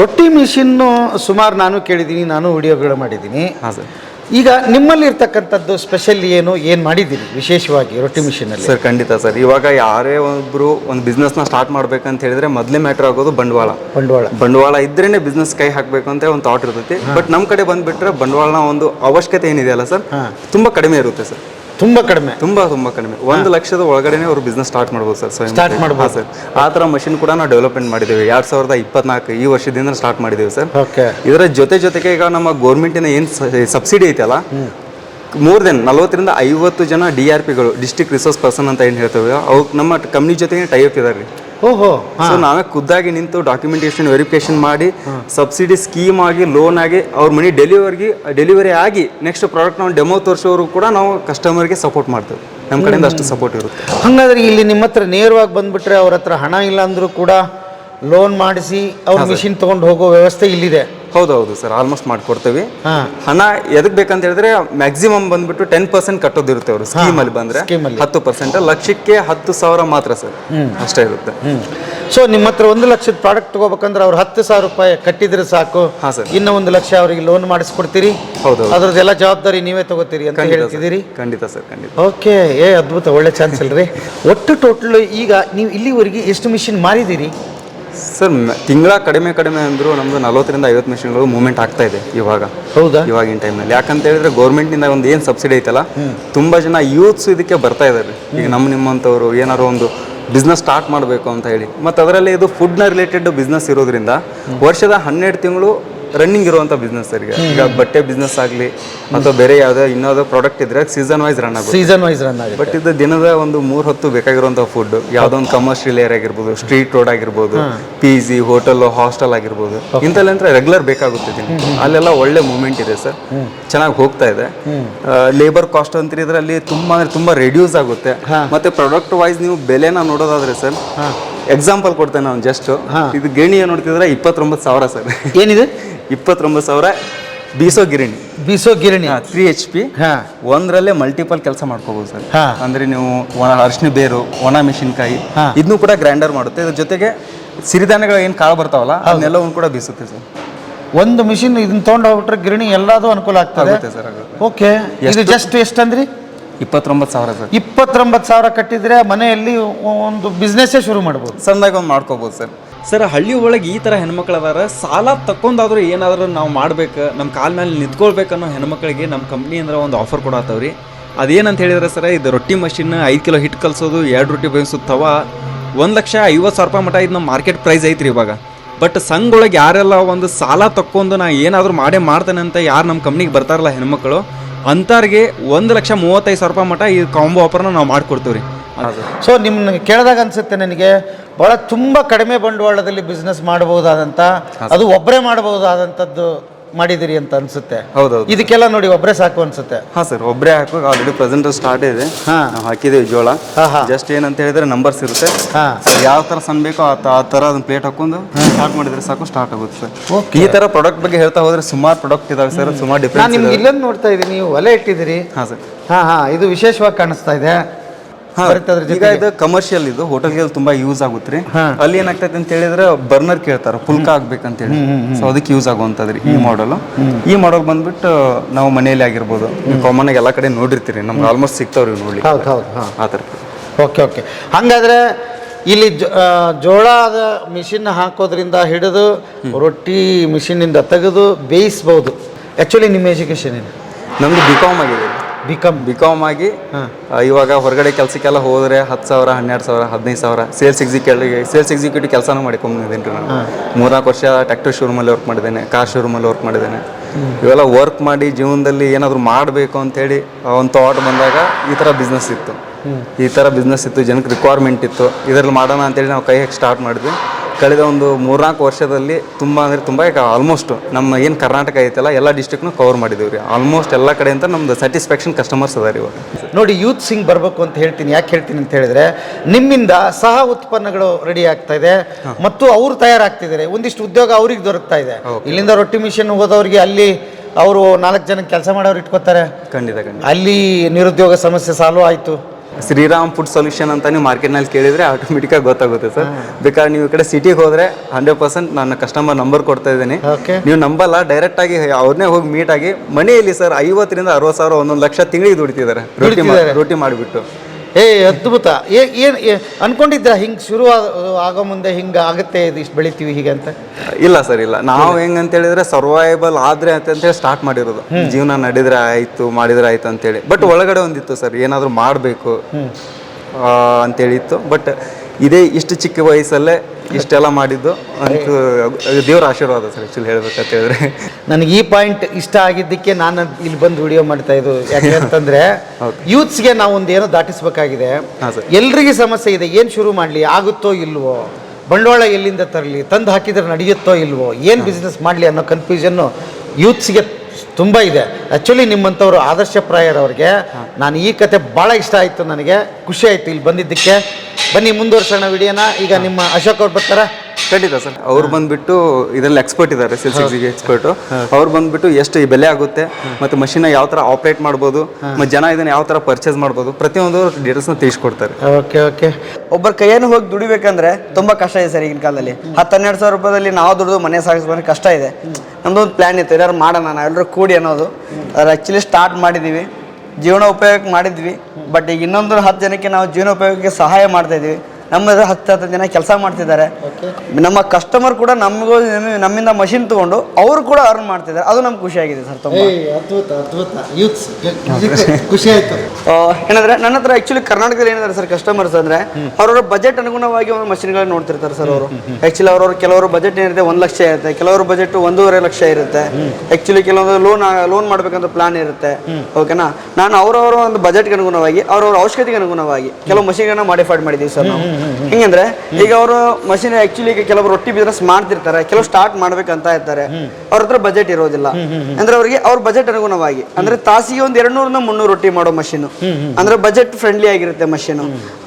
ರೊಟ್ಟಿ ಮಿಷಿನ್ನು ಸುಮಾರು ನಾನು ಕೇಳಿದ್ದೀನಿ ನಾನು ವಿಡಿಯೋಗಳು ಮಾಡಿದ್ದೀನಿ. ಹಾಂ ಸರ್. ಈಗ ನಿಮ್ಮಲ್ಲಿ ಇರ್ತಕ್ಕಂಥದ್ದು ಸ್ಪೆಷಲ್ ಏನು ಏನು ಮಾಡಿದ್ದೀರಿ? ವಿಶೇಷವಾಗಿ ರೊಟ್ಟಿ ಮಿಷಿನಲ್ಲಿ ಸರ್ ಖಂಡಿತ ಸರ್. ಇವಾಗ ಯಾರೇ ಒಬ್ಬರು ಒಂದು ಬಿಸ್ನೆಸ್ನ ಸ್ಟಾರ್ಟ್ ಮಾಡ್ಬೇಕಂತ ಹೇಳಿದ್ರೆ ಮೊದಲೇ ಮ್ಯಾಟ್ರ್ ಆಗೋದು ಬಂಡವಾಳ. ಬಂಡವಾಳ. ಬಂಡವಾಳ ಇದ್ರೇನೆ ಬಿಸ್ನೆಸ್ ಕೈ ಹಾಕಬೇಕು ಅಂತ ಒಂದು ಥಾಟ್ ಇರ್ತೈತಿ. ಬಟ್ ನಮ್ಮ ಕಡೆ ಬಂದುಬಿಟ್ರೆ ಬಂಡವಾಳನ ಒಂದು ಅವಶ್ಯಕತೆ ಏನಿದೆಯಲ್ಲ ಸರ್? ತುಂಬ ತುಂಬಾ ಕಡಿಮೆ ಇರುತ್ತೆ ಸರ್. ತುಂಬ ಕಡಿಮೆ. ತುಂಬಾ ತುಂಬಾ ಕಡಿಮೆ. ಒಂದು ಲಕ್ಷದ ಒಳಗಡೆನೆ ಅವರು ಬಿಸ್ನೆಸ್ ಸ್ಟಾರ್ಟ್ ಮಾಡ್ಬೋದು ಸರ್ ಸ್ವಯಂ ಸ್ಟಾರ್ಟ್ ಮಾಡ್ಬೋದು. ಸರ್. ಆ ಥರ ಮಷಿನ್ ಕೂಡ ನಾವು ಡೆವಲಪ್ಮೆಂಟ್ ಮಾಡಿದ್ದೇವೆ. ಎರಡ್ ಸಾವಿರದ ಇಪ್ಪತ್ನಾಲ್ಕು ಈ ವರ್ಷದಿಂದ ಸ್ಟಾರ್ಟ್ ಮಾಡಿದ್ದೇವೆ ಸರ್. ಓಕೆ ಇದರ ಜೊತೆ ಜೊತೆಗೆ ಈಗ ನಮ್ಮ ಗೌರ್ಮೆಂಟಿನ ಏನು ಸಬ್ಸಿಡಿ ಐತಲ್ಲ ಮೋರ್ ದೆನ್ ನಲವತ್ತರಿಂದ ಐವತ್ತು ಜನ ಡಿ ಆರ್ ಪಿಗಳು ಡಿಸ್ಟ್ರಿಕ್ಟ್ ರಿಸೋರ್ಸ್ ಪರ್ಸನ್ ಅಂತ ಏನು ಹೇಳ್ತೇವೆ ಅವ್ರು ನಮ್ಮ ಕಂಪ್ನಿ ಜೊತೆಗೆ ಟೈಅಪ್ ಇದಾರೆ. ರೀ ಓಹೋ. ಸೊ ನಾವೇ ಖುದ್ದಾಗಿ ನಿಂತು ಡಾಕ್ಯುಮೆಂಟೇಶನ್ ವೆರಿಫಿಕೇಶನ್ ಮಾಡಿ ಸಬ್ಸಿಡಿ ಸ್ಕೀಮ್ ಆಗಿ ಲೋನ್ ಆಗಿ ಅವ್ರ ಮನಿ ಡೆಲಿವರಿಗೆ ಡೆಲಿವರಿ ಆಗಿ ನೆಕ್ಸ್ಟ್ ಪ್ರಾಡಕ್ಟ್ ನಾವು ಡೆಮೋ ತೋರಿಸೋರು ಕೂಡ ನಾವು ಕಸ್ಟಮರ್ಗೆ ಸಪೋರ್ಟ್ ಮಾಡ್ತೇವೆ. ನಮ್ಮ ಕಡೆಯಿಂದ ಅಷ್ಟು ಸಪೋರ್ಟ್ ಇರುತ್ತೆ. ಹಾಗಾದ್ರೆ ಇಲ್ಲಿ ನಿಮ್ಮ ಹತ್ರ ನೇರವಾಗಿ ಬಂದ್ಬಿಟ್ರೆ ಅವ್ರ ಹತ್ರ ಹಣ ಇಲ್ಲ ಅಂದ್ರೂ ಕೂಡ ಲೋನ್ ಮಾಡಿಸಿ ಅವ್ರ ಮಿಷಿನ್ ತಗೊಂಡು ಹೋಗೋ ವ್ಯವಸ್ಥೆ ಇಲ್ಲಿದೆ. ಹೌದು ಹೌದು ಸರ್ ಆಲ್ಮೋಸ್ಟ್ ಮಾಡ್ಕೊಡ್ತೀವಿ. ಹಣ ಎದಕ್ ಬೇಕಂತ ಹೇಳಿದ್ರೆ ಮ್ಯಾಕ್ಸಿಮಮ್ ಬಂದ್ಬಿಟ್ಟು ಟೆನ್ ಪರ್ಸೆಂಟ್ ಕಟ್ಟೋದಿರುತ್ತೆ ಅವರು. ಸ್ಕೀಮ್ ಅಲ್ಲಿ ಬಂದ್ರೆ. ಹತ್ತು ಪರ್ಸೆಂಟ್ ಲಕ್ಷಕ್ಕೆ ಹತ್ತು ಸಾವಿರ ಮಾತ್ರ ಸರ್ ಅಷ್ಟೇ ಇರುತ್ತೆ. ಸೊ ನಿಮ್ಮ ಹತ್ರ ಒಂದು ಲಕ್ಷದ ಪ್ರಾಡಕ್ಟ್ ತಗೋಬೇಕಂದ್ರೆ ಅವ್ರು ಹತ್ತು ಸಾವಿರ ರೂಪಾಯಿ ಕಟ್ಟಿದ್ರೆ ಸಾಕು. ಇನ್ನೂ ಒಂದು ಲಕ್ಷ ಅವರಿಗೆ ಲೋನ್ ಮಾಡಿಸ್ಕೊಡ್ತೀರಿ. ಹೌದು, ಜವಾಬ್ದಾರಿ ನೀವೇ ತಗೋತೀರಿ ಅಂತ ಹೇಳ್ತಿದ್ದೀರಿ. ಖಂಡಿತ ಸರ್ ಖಂಡಿತ. ಓಕೆ ಏ ಅದ್ಭುತ ಒಳ್ಳೆ ಚಾನ್ಸ್ ಅಲ್ರಿ. ಒಟ್ಟು ಟೋಟಲ್ ಈಗ ನೀವು ಇಲ್ಲಿವರೆಗೆ ಎಷ್ಟು ಮಿಷಿನ್ ಮಾರಿದ್ದೀರಿ? ಸರ್ ತಿಂಗಳ ಕಡಿಮೆ ಕಡಿಮೆ ಅಂದ್ರೂ ನಮ್ದು ನಲವತ್ತರಿಂದ ಐವತ್ತು ಮಿಷಿನ್ಗಳು ಮೂವ್ಮೆಂಟ್ ಆಗ್ತಾ ಇದೆ ಇವಾಗ. ಹೌದಾ? ಇವಾಗಿನ ಟೈಮ್ನಲ್ಲಿ ಯಾಕಂತ ಹೇಳಿದ್ರೆ ಗೌರ್ಮೆಂಟಿಂದ ಒಂದು ಏನು ಸಬ್ಸಿಡಿ ಐತಲ್ಲ ತುಂಬಾ ಜನ ಯೂತ್ಸ್ ಇದಕ್ಕೆ ಬರ್ತಾ ಇದಾರೆ. ಈಗ ನಮ್ಮ ನಿಮ್ಮಂಥವ್ರು ಏನಾರು ಒಂದು ಬಿಸ್ನೆಸ್ ಸ್ಟಾರ್ಟ್ ಮಾಡಬೇಕು ಅಂತ ಹೇಳಿ. ಮತ್ತು ಅದರಲ್ಲಿ ಇದು ಫುಡ್ನ ರಿಲೇಟೆಡ್ ಬಿಸ್ನೆಸ್ ಇರೋದ್ರಿಂದ ವರ್ಷದ ಹನ್ನೆರಡು ತಿಂಗಳು ರನ್ನಿಂಗ್ ಇರುವಂಥ ಬಿಸ್ನೆಸ್ ಸರ್ ಈಗ ಬಟ್ಟೆ ಬಿಸ್ನೆಸ್ ಆಗಲಿ ಅಥವಾ ಬೇರೆ ಯಾವುದೇ ಇನ್ನೊಂದು ಪ್ರಾಡಕ್ಟ್ ಇದ್ರೆ ಸೀಸನ್ ವೈಸ್ ರನ್ ಆಗುತ್ತೆ. ಸೀಸನ್ ವೈಸ್ ರನ್ ಆಗುತ್ತೆ. ಬಟ್ ಇದು ದಿನದ ಒಂದು ಮೂರು ಹೊತ್ತು ಬೇಕಾಗಿರುವಂಥ ಫುಡ್ ಯಾವುದೋ ಒಂದು ಕಮರ್ಷಿಯಲ್ ಏರಿಯಾ ಆಗಿರ್ಬೋದು ಸ್ಟ್ರೀಟ್ ರೋಡ್ ಆಗಿರ್ಬೋದು ಪಿ ಜಿ ಹೋಟೆಲ್ ಹಾಸ್ಟೆಲ್ ಆಗಿರ್ಬೋದು. ಇಂಥಲ್ಲಂದ್ರೆ ರೆಗ್ಯುಲರ್ ಬೇಕಾಗುತ್ತೆ ಅಲ್ಲೆಲ್ಲ ಒಳ್ಳೆ ಮೂವ್ಮೆಂಟ್ ಇದೆ ಸರ್. ಚೆನ್ನಾಗಿ ಹೋಗ್ತಾ ಇದೆ. ಲೇಬರ್ ಕಾಸ್ಟ್ ಅಂತ ಇದರಲ್ಲಿ ತುಂಬಾ ಅಂದ್ರೆ ತುಂಬಾ ರೆಡ್ಯೂಸ್ ಆಗುತ್ತೆ. ಮತ್ತೆ ಪ್ರಾಡಕ್ಟ್ ವೈಸ್ ನೀವು ಬೆಲೆನ ನೋಡೋದಾದ್ರೆ ಸರ್ ಎಕ್ಸಾಂಪಲ್ ಕೊಡ್ತೇನೆ ನಾನು ಜಸ್ಟ್ ಇದು ಗಿರಣಿ ನೋಡ್ತಿದ್ರೆ ಇಪ್ಪತ್ತೊಂಬತ್ತು ಸಾವಿರ ಸರ್. ಏನಿದೆ? ಇಪ್ಪತ್ತೊಂಬತ್ತು ಸಾವಿರ ಬೀಸೋ ಗಿರಣಿ. ಬೀಸೋ ಗಿರಣಿ. ತ್ರೀ ಎಚ್ ಪಿ ಹಾ. ಒಂದರಲ್ಲೇ ಮಲ್ಟಿಪಲ್ ಕೆಲಸ ಮಾಡ್ಕೋಬಹುದು ಸರ್. ಹಾ. ಅಂದ್ರೆ ನೀವು ಒಣ ಅರಿಶಿನ ಬೇರು ಒಣ ಮೆಣಸಿನ್ಕಾಯಿ ಹಾ. ಇದನ್ನು ಕೂಡ ಗ್ರೈಂಡರ್ ಮಾಡುತ್ತೆ. ಇದ್ರ ಜೊತೆಗೆ ಸಿರಿಧಾನ್ಯಗಳು ಏನು ಕಾಳು ಬರ್ತಾವಲ್ಲ ಅದನ್ನೆಲ್ಲವನ್ನು ಕೂಡ ಬೀಸುತ್ತೆ ಸರ್. ಒಂದು ಮಿಷಿನ್ ಇದನ್ನ ತೊಗೊಂಡು ಹೋಗ್ಬಿಟ್ರೆ ಗಿರಣಿ ಎಲ್ಲದೂ ಅನುಕೂಲ ಆಗ್ತದೆ? ಆಗುತ್ತೆ ಸರ್ ಆಗುತ್ತೆ. ಓಕೆ ಇದು ಜಸ್ಟ್ ಎಷ್ಟಂದ್ರಿ? ಇಪ್ಪತ್ತೊಂಬತ್ತು ಸಾವಿರ ಸರ್. ಇಪ್ಪತ್ತೊಂಬತ್ತು ಸಾವಿರ ಕಟ್ಟಿದ್ರೆ ಮನೆಯಲ್ಲಿ ಒಂದು ಬಿಸ್ನೆಸ್ಸೇ ಶುರು ಮಾಡ್ಬೋದು. ಸಣ್ಣದಾಗಿ ಒಂದು ಮಾಡ್ಕೋಬಹುದು ಸರ್. ಸರ್ ಹಳ್ಳಿ ಒಳಗೆ ಈ ಥರ ಹೆಣ್ಮಕ್ಳು ಅದಾರ ಸಾಲ ತಕ್ಕೊಂಡಾದ್ರೂ ಏನಾದರೂ ನಾವು ಮಾಡ್ಬೇಕು ನಮ್ಮ ಕಾಲ್ ಮೇಲೆ ನಿಂತ್ಕೊಳ್ಬೇಕು ಅನ್ನೋ ಹೆಣ್ಮಕ್ಳಿಗೆ ನಮ್ಮ ಕಂಪ್ನಿ ಅಂದ್ರೆ ಒಂದು ಆಫರ್ ಕೊಡತ್ತವ್ರಿ. ಅದೇನಂತ ಹೇಳಿದ್ರೆ ಸರ್ ಇದು ರೊಟ್ಟಿ ಮಷಿನ್ ಐದು ಕಿಲೋ ಹಿಟ್ಟು ಕಲ್ಸೋದು ಎರಡು ರೊಟ್ಟಿ ಬೇಯಿಸುತ್ತವ ಒಂದು ಲಕ್ಷ ಐವತ್ತು ಸಾವಿರ ರೂಪಾಯಿ ಮಟ್ಟ ಇದು ನಮ್ಮ ಮಾರ್ಕೆಟ್ ಪ್ರೈಸ್ ಐತ್ರಿ ಇವಾಗ. ಬಟ್ ಸಂಘೊಳಗೆ ಯಾರೆಲ್ಲ ಒಂದು ಸಾಲ ತಕ್ಕೊಂಡು ನಾ ಏನಾದರೂ ಮಾಡೇ ಮಾಡ್ತೇನೆ ಅಂತ ಯಾರು ನಮ್ಮ ಕಂಪ್ನಿಗೆ ಬರ್ತಾರಲ್ಲ ಹೆಣ್ಮಕ್ಳು ಅಂಥವ್ರಿಗೆ ಒಂದು ಲಕ್ಷ ಮೂವತ್ತೈದು ಸಾವಿರ ರೂಪಾಯಿ ಮಟ್ಟ ಈ ಕಾಂಬೋ ಆಫರ್ನ ನಾವು ಮಾಡಿಕೊಡ್ತೀವಿ ರೀ ಸೊ ನಿಮ್ಮನ್ನ ಕೇಳಿದಾಗ ಅನ್ಸುತ್ತೆ ನನಗೆ ಬಹಳ ತುಂಬ ಕಡಿಮೆ ಬಂಡವಾಳದಲ್ಲಿ ಬಿಸ್ನೆಸ್ ಮಾಡಬಹುದಾದಂಥ ಅದು ಒಬ್ಬರೇ ಮಾಡಬಹುದಾದಂಥದ್ದು ಮಾಡಿದಿರಿ ಅಂತ ಅನ್ಸುತ್ತೆ. ಹೌದೌದು. ಇದಕ್ಕೆಲ್ಲ ನೋಡಿ ಒಬ್ಬರೇ ಸಾಕು ಅನ್ಸುತ್ತೆ. ಹಾ ಸರ್ ಒಬ್ಬರೇ ಹಾಕು ಆಲ್ರೆಡಿ ಪ್ರೆಸೆಂಟ್ ಸ್ಟಾರ್ಟ್ ಇದೆ. ಹಾ. ನಾವು ಹಾಕಿದ್ದೀವಿ ಜೋಳ. ಹಾ, ಹಾ. ಜಸ್ಟ್ ಏನಂತ ಹೇಳಿದ್ರೆ ನಂಬರ್ಸ್ ಇರುತ್ತೆ. ಹಾ. ಯಾವ ತರ ಸಣ್ಣ ಬೇಕೋ ಆ ತ- ಆ ತರ ಅದನ್ನ ಪ್ಲೇಟ್ ಹಾಕೊಂಡು ಸ್ಟಾರ್ಟ್ ಮಾಡಿದ್ರೆ ಸಾಕು ಸ್ಟಾರ್ಟ್ ಆಗುತ್ತೆ ಸರ್. Okay. ಈ ತರ ಪ್ರಾಡಕ್ಟ್ ಬಗ್ಗೆ ಹೇಳ್ತಾ ಹೋದ್ರೆ ಸುಮಾರು ಪ್ರಾಡಕ್ಟ್ ಇದಾವೆ ಸರ್ ಸುಮಾರು ನಾನು ಡಿಫ್ರೆನ್ಸ್ ನಿಮ್ಗೆ ಇಲ್ಲೊಂದು ನೋಡ್ತಾ ಇದ್ದೀನಿ ನೀವು ಒಲೆ ಇಟ್ಟಿದ್ದೀರಿ. ಹಾ ಸರ್. ಹಾ ಹಾ. ಇದು ವಿಶೇಷವಾಗಿ ಕಾಣಿಸ್ತಾ ಇದೆ. ಬರುತ್ತೆ ಅದ್ರ ಈಗ ಜೊತೆಗೆ. ಇದು ಕಮರ್ಷಿಯಲ್ ಇದು ಹೋಟೆಲ್ಗೆ ತುಂಬಾ ಯೂಸ್ ಆಗುತ್ತೆ ರೀ. ಅಲ್ಲಿ ಏನಾಗ್ತೈತೆ ಅಂತ ಹೇಳಿದ್ರೆ ಬರ್ನರ್ ಕೇಳ್ತಾರೆ ಪುಲ್ಕ ಆಗ್ಬೇಕಂತ ಹೇಳಿ. ಸೊ ಅದಕ್ಕೆ ಯೂಸ್ ಆಗುವಂತದ್ರಿ ಈ ಮಾಡಲ್ ಈ ಮಾಡಲ್ ಬಂದ್ಬಿಟ್ಟು ನಾವು ಮನೆಯಲ್ಲಿ ಆಗಿರ್ಬೋದು. ಕಾಮನ್ ಆಗಿ ಎಲ್ಲಾ ಕಡೆ ನೋಡಿರ್ತೀರಿ ನಮ್ಗೆ ಆಲ್ಮೋಸ್ಟ್ ಸಿಗ್ತಾವ್ರಿ ನೋಡಿ ಹೌದು ಹೌದು ಹಾಂ. ಆ ಥರ. Okay okay. ಹಾಗಾದ್ರೆ ಇಲ್ಲಿ ಜೊ- ಆ, ಜೋಳದ ಮಿಷಿನ್ ಹಾಕೋದ್ರಿಂದ ಹಿಡಿದು ರೊಟ್ಟಿ ಮಿಷಿನಿಂದ ತೆಗೆದು ಬೇಯಿಸ್ಬೋದು. ಆ್ಯಕ್ಚುಲಿ ನಿಮ್ಮ ಎಜುಕೇಷನ್ ಏನು? ನಮ್ದು ಬಿ ಕಾಮ್ ಆಗಿದೆ. ಬಿ ಕಾಮ್ ಬಿ ಕಾಮ್ ಆಗಿ ಇವಾಗ ಹೊರಗಡೆ ಕೆಲಸಕ್ಕೆಲ್ಲ ಹೋದ್ರೆ ಹತ್ತು ಸಾವಿರ ಹನ್ನೆರಡು ಸಾವಿರ ಹದಿನೈದು ಸಾವಿರ ಸೇಲ್ಸ್ ಎಕ್ಸಿಕ್ಯೂಟಿವ್ ಸೇಲ್ಸ್ ಎಕ್ಸಿಕ್ಯೂಟಿವ್ ಕೆಲಸನೂ ಮಾಡ್ಕೊಂಡಿದ್ದೀನಿ ರೀ ನಾನು. ಮೂರ್ನಾಲ್ಕು ವರ್ಷ ಟ್ಯಾಕ್ಟರ್ ಶೋರೂಮಲ್ಲಿ ವರ್ಕ್ ಮಾಡಿದ್ದೇನೆ ಕಾರ್ ಶೋರೂಮಲ್ಲಿ ವರ್ಕ್ ಮಾಡಿದ್ದೇನೆ. ಇವೆಲ್ಲ ವರ್ಕ್ ಮಾಡಿ ಜೀವನದಲ್ಲಿ ಏನಾದರೂ ಮಾಡಬೇಕು ಅಂತೇಳಿ ಒಂದು ಥಾಟ್ ಬಂದಾಗ ಈ ಥರ ಬಿಸ್ನೆಸ್ ಇತ್ತು. ಈ ಥರ ಬಿಸ್ನೆಸ್ ಇತ್ತು ಜನಕ್ಕೆ ರಿಕ್ವೈರ್ಮೆಂಟ್ ಇತ್ತು. ಇದರಲ್ಲಿ ಮಾಡೋಣ ಅಂತೇಳಿ ನಾವು ಕೈ ಹಾಕಿ ಸ್ಟಾರ್ಟ್ ಮಾಡಿದ್ವಿ. ಕಳೆದ ಒಂದು ಮೂರ್ನಾಲ್ಕು ವರ್ಷದಲ್ಲಿ ತುಂಬ ಅಂದರೆ ತುಂಬ ಈಗ ಆಲ್ಮೋಸ್ಟ್ ನಮ್ಮ ಏನು ಕರ್ನಾಟಕ ಐತಲ್ಲ ಎಲ್ಲ ಡಿಸ್ಟಿಕ್ನು ಕವರ್ ಮಾಡಿದ್ದೀವಿ ರೀ. ಆಲ್ಮೋಸ್ಟ್ ಎಲ್ಲ ಕಡೆ ಅಂತ ನಮ್ದು ಸ್ಯಾಟಿಸ್ಫ್ಯಾಕ್ಷನ್ ಕಸ್ಟಮರ್ಸ್ ಅದಾರ ಇವಾಗ. ನೋಡಿ ಯೂತ್ ಸಿಂಗ್ ಬರಬೇಕು ಅಂತ ಹೇಳ್ತೀನಿ. ಯಾಕೆ ಹೇಳ್ತೀನಿ ಅಂತ ಹೇಳಿದ್ರೆ ನಿಮ್ಮಿಂದ ಸಹ ಉತ್ಪನ್ನಗಳು ರೆಡಿ ಆಗ್ತಾ ಇದೆ ಮತ್ತು ಅವರು ತಯಾರಾಗ್ತಿದ್ದಾರೆ. ಒಂದಿಷ್ಟು ಉದ್ಯೋಗ ಅವ್ರಿಗೆ ದೊರಕ್ತಾ ಇದೆ. ಇಲ್ಲಿಂದ ರೊಟ್ಟಿ ಮಿಷನ್ ಹೋದವ್ರಿಗೆ ಅಲ್ಲಿ ಅವರು ನಾಲ್ಕು ಜನಕ್ಕೆ ಕೆಲಸ ಮಾಡೋರು ಇಟ್ಕೋತಾರೆ. ಖಂಡಿತ ಖಂಡಿತ. ಅಲ್ಲಿ ನಿರುದ್ಯೋಗ ಸಮಸ್ಯೆ ಸಾಲ್ವ್ ಆಯಿತು. ಶ್ರೀರಾಮ್ ಫುಡ್ ಸೊಲ್ಯೂಷನ್ ಅಂತ ನೀವು ಮಾರ್ಕೆಟ್ನಲ್ಲಿ ಕೇಳಿದ್ರೆ ಆಟೋಮೆಟಿಕಾಗಿ ಗೊತ್ತಾಗುತ್ತೆ ಸರ್ ಬೇಕಾದ್ರೆ ನೀವು ಈ ಕಡೆ ಸಿಟಿಗೆ ಹೋದರೆ ಹಂಡ್ರೆಡ್ ಪರ್ಸೆಂಟ್ ನಾನು ಕಸ್ಟಮರ್ ನಂಬರ್ ಕೊಡ್ತಾ ಇದ್ದೀನಿ. ನೀವು ನಂಬಲ್ಲ ಡೈರೆಕ್ಟ್ ಆಗಿ ಅವ್ರನ್ನೇ ಹೋಗಿ ಮೀಟ್ ಆಗಿ ಮನೆಯಲ್ಲಿ ಸರ್ ಐವತ್ತರಿಂದ ಅರವತ್ತು ಸಾವಿರ ಒಂದೊಂದು ಲಕ್ಷ ತಿಂಗಳಿಗೆ ದುಡಿತಿದ್ದಾರೆ. ರೊಟ್ಟಿ. ರೊಟ್ಟಿ ಮಾಡಿಬಿಟ್ಟು. ಏ ಅದ್ಭುತ. ಏ ಏನು ಅನ್ಕೊಂಡಿದ್ದ ಹಿಂಗೆ ಶುರು ಆಗ- ಮುಂದೆ ಹಿಂಗೆ ಆಗುತ್ತೆ ಇದು ಇಷ್ಟು ಬೆಳಿತೀವಿ ಹೀಗೆ ಅಂತ? ಇಲ್ಲ ಸರ್ ಇಲ್ಲ. ನಾವು ಹೆಂಗಂತೇಳಿದ್ರೆ ಸರ್ವೈಬಲ್ ಆದರೆ ಅಂತ ಅಂತೇಳಿ ಸ್ಟಾರ್ಟ್ ಮಾಡಿರೋದು. ಜೀವನ ನಡೆದ್ರೆ ಆಯಿತು ಮಾಡಿದ್ರೆ ಆಯಿತು ಅಂತೇಳಿ. ಬಟ್ ಒಳಗಡೆ ಒಂದಿತ್ತು ಸರ್ ಏನಾದರೂ ಮಾಡಬೇಕು ಅಂತೇಳಿತ್ತು. ಬಟ್ ಇದೇ ಇಷ್ಟು ಚಿಕ್ಕ ವಯಸ್ಸಲ್ಲೇ ಇಷ್ಟೆಲ್ಲ ಮಾಡಿದ್ದು ಅಂತೂ ದೇವರ ಆಶೀರ್ವಾದ ಸರ್ ಆ್ಯಕ್ಚುಲಿ ಹೇಳ್ಬೇಕಂತ ಹೇಳಿದ್ರೆ. ನನಗೆ ಈ ಪಾಯಿಂಟ್ ಇಷ್ಟ ಆಗಿದ್ದಕ್ಕೆ ನಾನು ಇಲ್ಲಿ ಬಂದು ವಿಡಿಯೋ ಮಾಡ್ತಾ ಇದ್ದು. ಯಾಕೆ ಅಂತಂದ್ರೆ ಯೂತ್ಸ್ಗೆ ನಾವು ಒಂದು ಏನೋ ದಾಟಿಸ್ಬೇಕಾಗಿದೆ ಎಲ್ರಿಗೂ ಸಮಸ್ಯೆ ಇದೆ ಏನು ಶುರು ಮಾಡಲಿ ಆಗುತ್ತೋ ಇಲ್ವೋ? ಬಂಡವಾಳ ಎಲ್ಲಿಂದ ತರಲಿ ತಂದು ಹಾಕಿದ್ರೆ ನಡೆಯುತ್ತೋ ಇಲ್ವೋ? ಏನು ಬಿಸ್ನೆಸ್ ಮಾಡಲಿ ಅನ್ನೋ ಕನ್ಫ್ಯೂಷನ್ನು ಯೂತ್ಸ್ಗೆ ತುಂಬ ಇದೆ. ಆ್ಯಕ್ಚುಲಿ ನಿಮ್ಮಂಥವ್ರು ಆದರ್ಶಪ್ರಾಯರವ್ರಿಗೆ ನಾನು ಈ ಕತೆ ಭಾಳ ಇಷ್ಟ ಆಯಿತು ನನಗೆ. ಖುಷಿ ಆಯಿತು ಇಲ್ಲಿ ಬಂದಿದ್ದಕ್ಕೆ. ಬನ್ನಿ ಮುಂದುವರ್ಸೋಣ ವಿಡಿಯೋನ. ಈಗ ನಿಮ್ಮ ಅಶೋಕ್ ಅವ್ರು ಬರ್ತಾರಾ? ಖಂಡಿತ ಸರ್. ಅವ್ರು ಬಂದ್ಬಿಟ್ಟು ಇದರಲ್ಲಿ ಎಕ್ಸ್ಪರ್ಟ್ ಇದ್ದಾರೆ ಸೇಲ್ಸ್ ಎಕ್ಸ್ಪರ್ಟು ಅವ್ರು ಬಂದ್ಬಿಟ್ಟು ಎಷ್ಟು ಬೆಲೆ ಆಗುತ್ತೆ ಮತ್ತು ಮಷಿನ್ ಯಾವ ಥರ ಆಪರೇಟ್ ಮಾಡ್ಬೋದು ಮತ್ತು ಜನ ಇದನ್ನ ಯಾವ ಥರ ಪರ್ಚೇಸ್ ಮಾಡ್ಬೋದು ಪ್ರತಿಯೊಂದು ಡೀಟೇಲ್ಸ್ನ ತಿಳಿಸ್ಕೊಡ್ತಾರೆ. Okay okay. ಒಬ್ಬರ ಕೈಯನ್ನು ಹೋಗಿ ದುಡಿಬೇಕಂದ್ರೆ ತುಂಬಾ ಕಷ್ಟ ಇದೆ ಸರ್ ಈಗಿನ ಕಾಲದಲ್ಲಿ. ಹತ್ತು ಹನ್ನೆರಡು ಸಾವಿರ ರೂಪಾಯಿದಲ್ಲಿ ನಾವು ದುಡ್ದು ಮನೆ ಸಾಗಿಸ್ಬೇಕು ಕಷ್ಟ ಇದೆ. ನಮ್ದು ಒಂದು ಪ್ಲಾನ್ ಇತ್ತು ಏನಾದ್ರು ಮಾಡೋಣ ನಾವೆಲ್ಲರೂ ಕೂಡಿ ಅನ್ನೋದು. ಅದ್ರ ಆ್ಯಕ್ಚುಲಿ ಸ್ಟಾರ್ಟ್ ಮಾಡಿದ್ದೀವಿ ಜೀವನ ಉಪಯೋಗಕ್ಕೆ ಮಾಡಿದ್ವಿ. ಬಟ್ ಈಗ ಇನ್ನೊಂದು ಹತ್ತು ಜನಕ್ಕೆ ನಾವು ಜೀವನ ಉಪಯೋಗಕ್ಕೆ ಸಹಾಯ ಮಾಡ್ತಾ ಇದೀವಿ ನಮ್ಮ ಎದುರು ಹತ್ತು ಹತ್ತು ಜನ ಕೆಲಸ ಮಾಡ್ತಿದ್ದಾರೆ. ನಮ್ಮ ಕಸ್ಟಮರ್ ಕೂಡ ನಮಗೂ ನಮ್ಮಿಂದ ಮಷಿನ್ ತಗೊಂಡು ಅವರು ಕೂಡ ಅರ್ನ್ ಮಾಡ್ತಿದ್ದಾರೆ. ಅದು ನಮ್ಗೆ ಖುಷಿಯಾಗಿದೆ ಸರ್ ತುಂಬ. ಅದ್ಭುತ ಅದ್ಭುತ. ಯೂತ್ಸ್ ಖುಷಿ ಆಯ್ತು. ಏನಂದ್ರೆ ನನ್ನ ಹತ್ರ ಆಕ್ಚುಲಿ ಕರ್ನಾಟಕದಲ್ಲಿ ಏನಿದ್ದಾರೆ ಸರ್ ಕಸ್ಟಮರ್ಸ್ ಅಂದ್ರೆ ಅವರವರ ಬಜೆಟ್ ಅನುಗುಣವಾಗಿ ಅವ್ರ ಮಷಿನ್ಗಳನ್ನ ನೋಡ್ತಿರ್ತಾರೆ ಸರ್ ಅವರು. ಆಕ್ಚುಲಿ ಅವ್ರವ್ರ ಕೆಲವರು ಬಜೆಟ್ ಏನಿದೆ ಒಂದು ಲಕ್ಷ ಇರುತ್ತೆ ಕೆಲವರು ಬಜೆಟ್ ಒಂದೂವರೆ ಲಕ್ಷ ಇರುತ್ತೆ. ಆಕ್ಚುಲಿ ಕೆಲವೊಂದು ಲೋನ್ ಲೋನ್ ಮಾಡ್ಬೇಕಂತ ಪ್ಲಾನ್ ಇರುತ್ತೆ. ಓಕೆನಾ ನಾನು ಅವರವರ ಒಂದು ಬಜೆಟ್ಗೆ ಅನುಗುಣವಾಗಿ ಅವರವರ ಅವಶ್ಯಕತೆಗೆ ಅನುಗುಣವಾಗಿ ಕೆಲವು ಮಷಿನ್ಗಳನ್ನ ಮಾಡಿಫೈಡ್ ಮಾಡಿದ್ದೀವಿ ಸರ್ ನಾವು. ಹಿಂಗಂದ್ರೆ ಈಗ ಅವರು ಮಷಿನ್ ಆಕ್ಚುಲಿ ಈಗ ಕೆಲವರು ರೊಟ್ಟಿ ಬಿಸ್ನೆಸ್ ಮಾಡ್ತಿರ್ತಾರೆ ಕೆಲವು ಸ್ಟಾರ್ಟ್ ಮಾಡ್ಬೇಕಂತ ಇರ್ತಾರೆ. ಅವ್ರ ಹತ್ರ ಬಜೆಟ್ ಇರೋದಿಲ್ಲ. ಅಂದ್ರೆ ಅವರಿಗೆ ಅವ್ರ ಬಜೆಟ್ ಅನುಗುಣವಾಗಿ. ಅಂದ್ರೆ ತಾಸಿಗೆ ಒಂದ್ ಎರಡ್ ನೂರಿಂದ ಮುನ್ನೂರು ರೊಟ್ಟಿ ಮಾಡೋ ಮಷಿನ್ ಅಂದ್ರೆ ಬಜೆಟ್ ಫ್ರೆಂಡ್ಲಿ ಆಗಿರುತ್ತೆ ಮಷಿನ್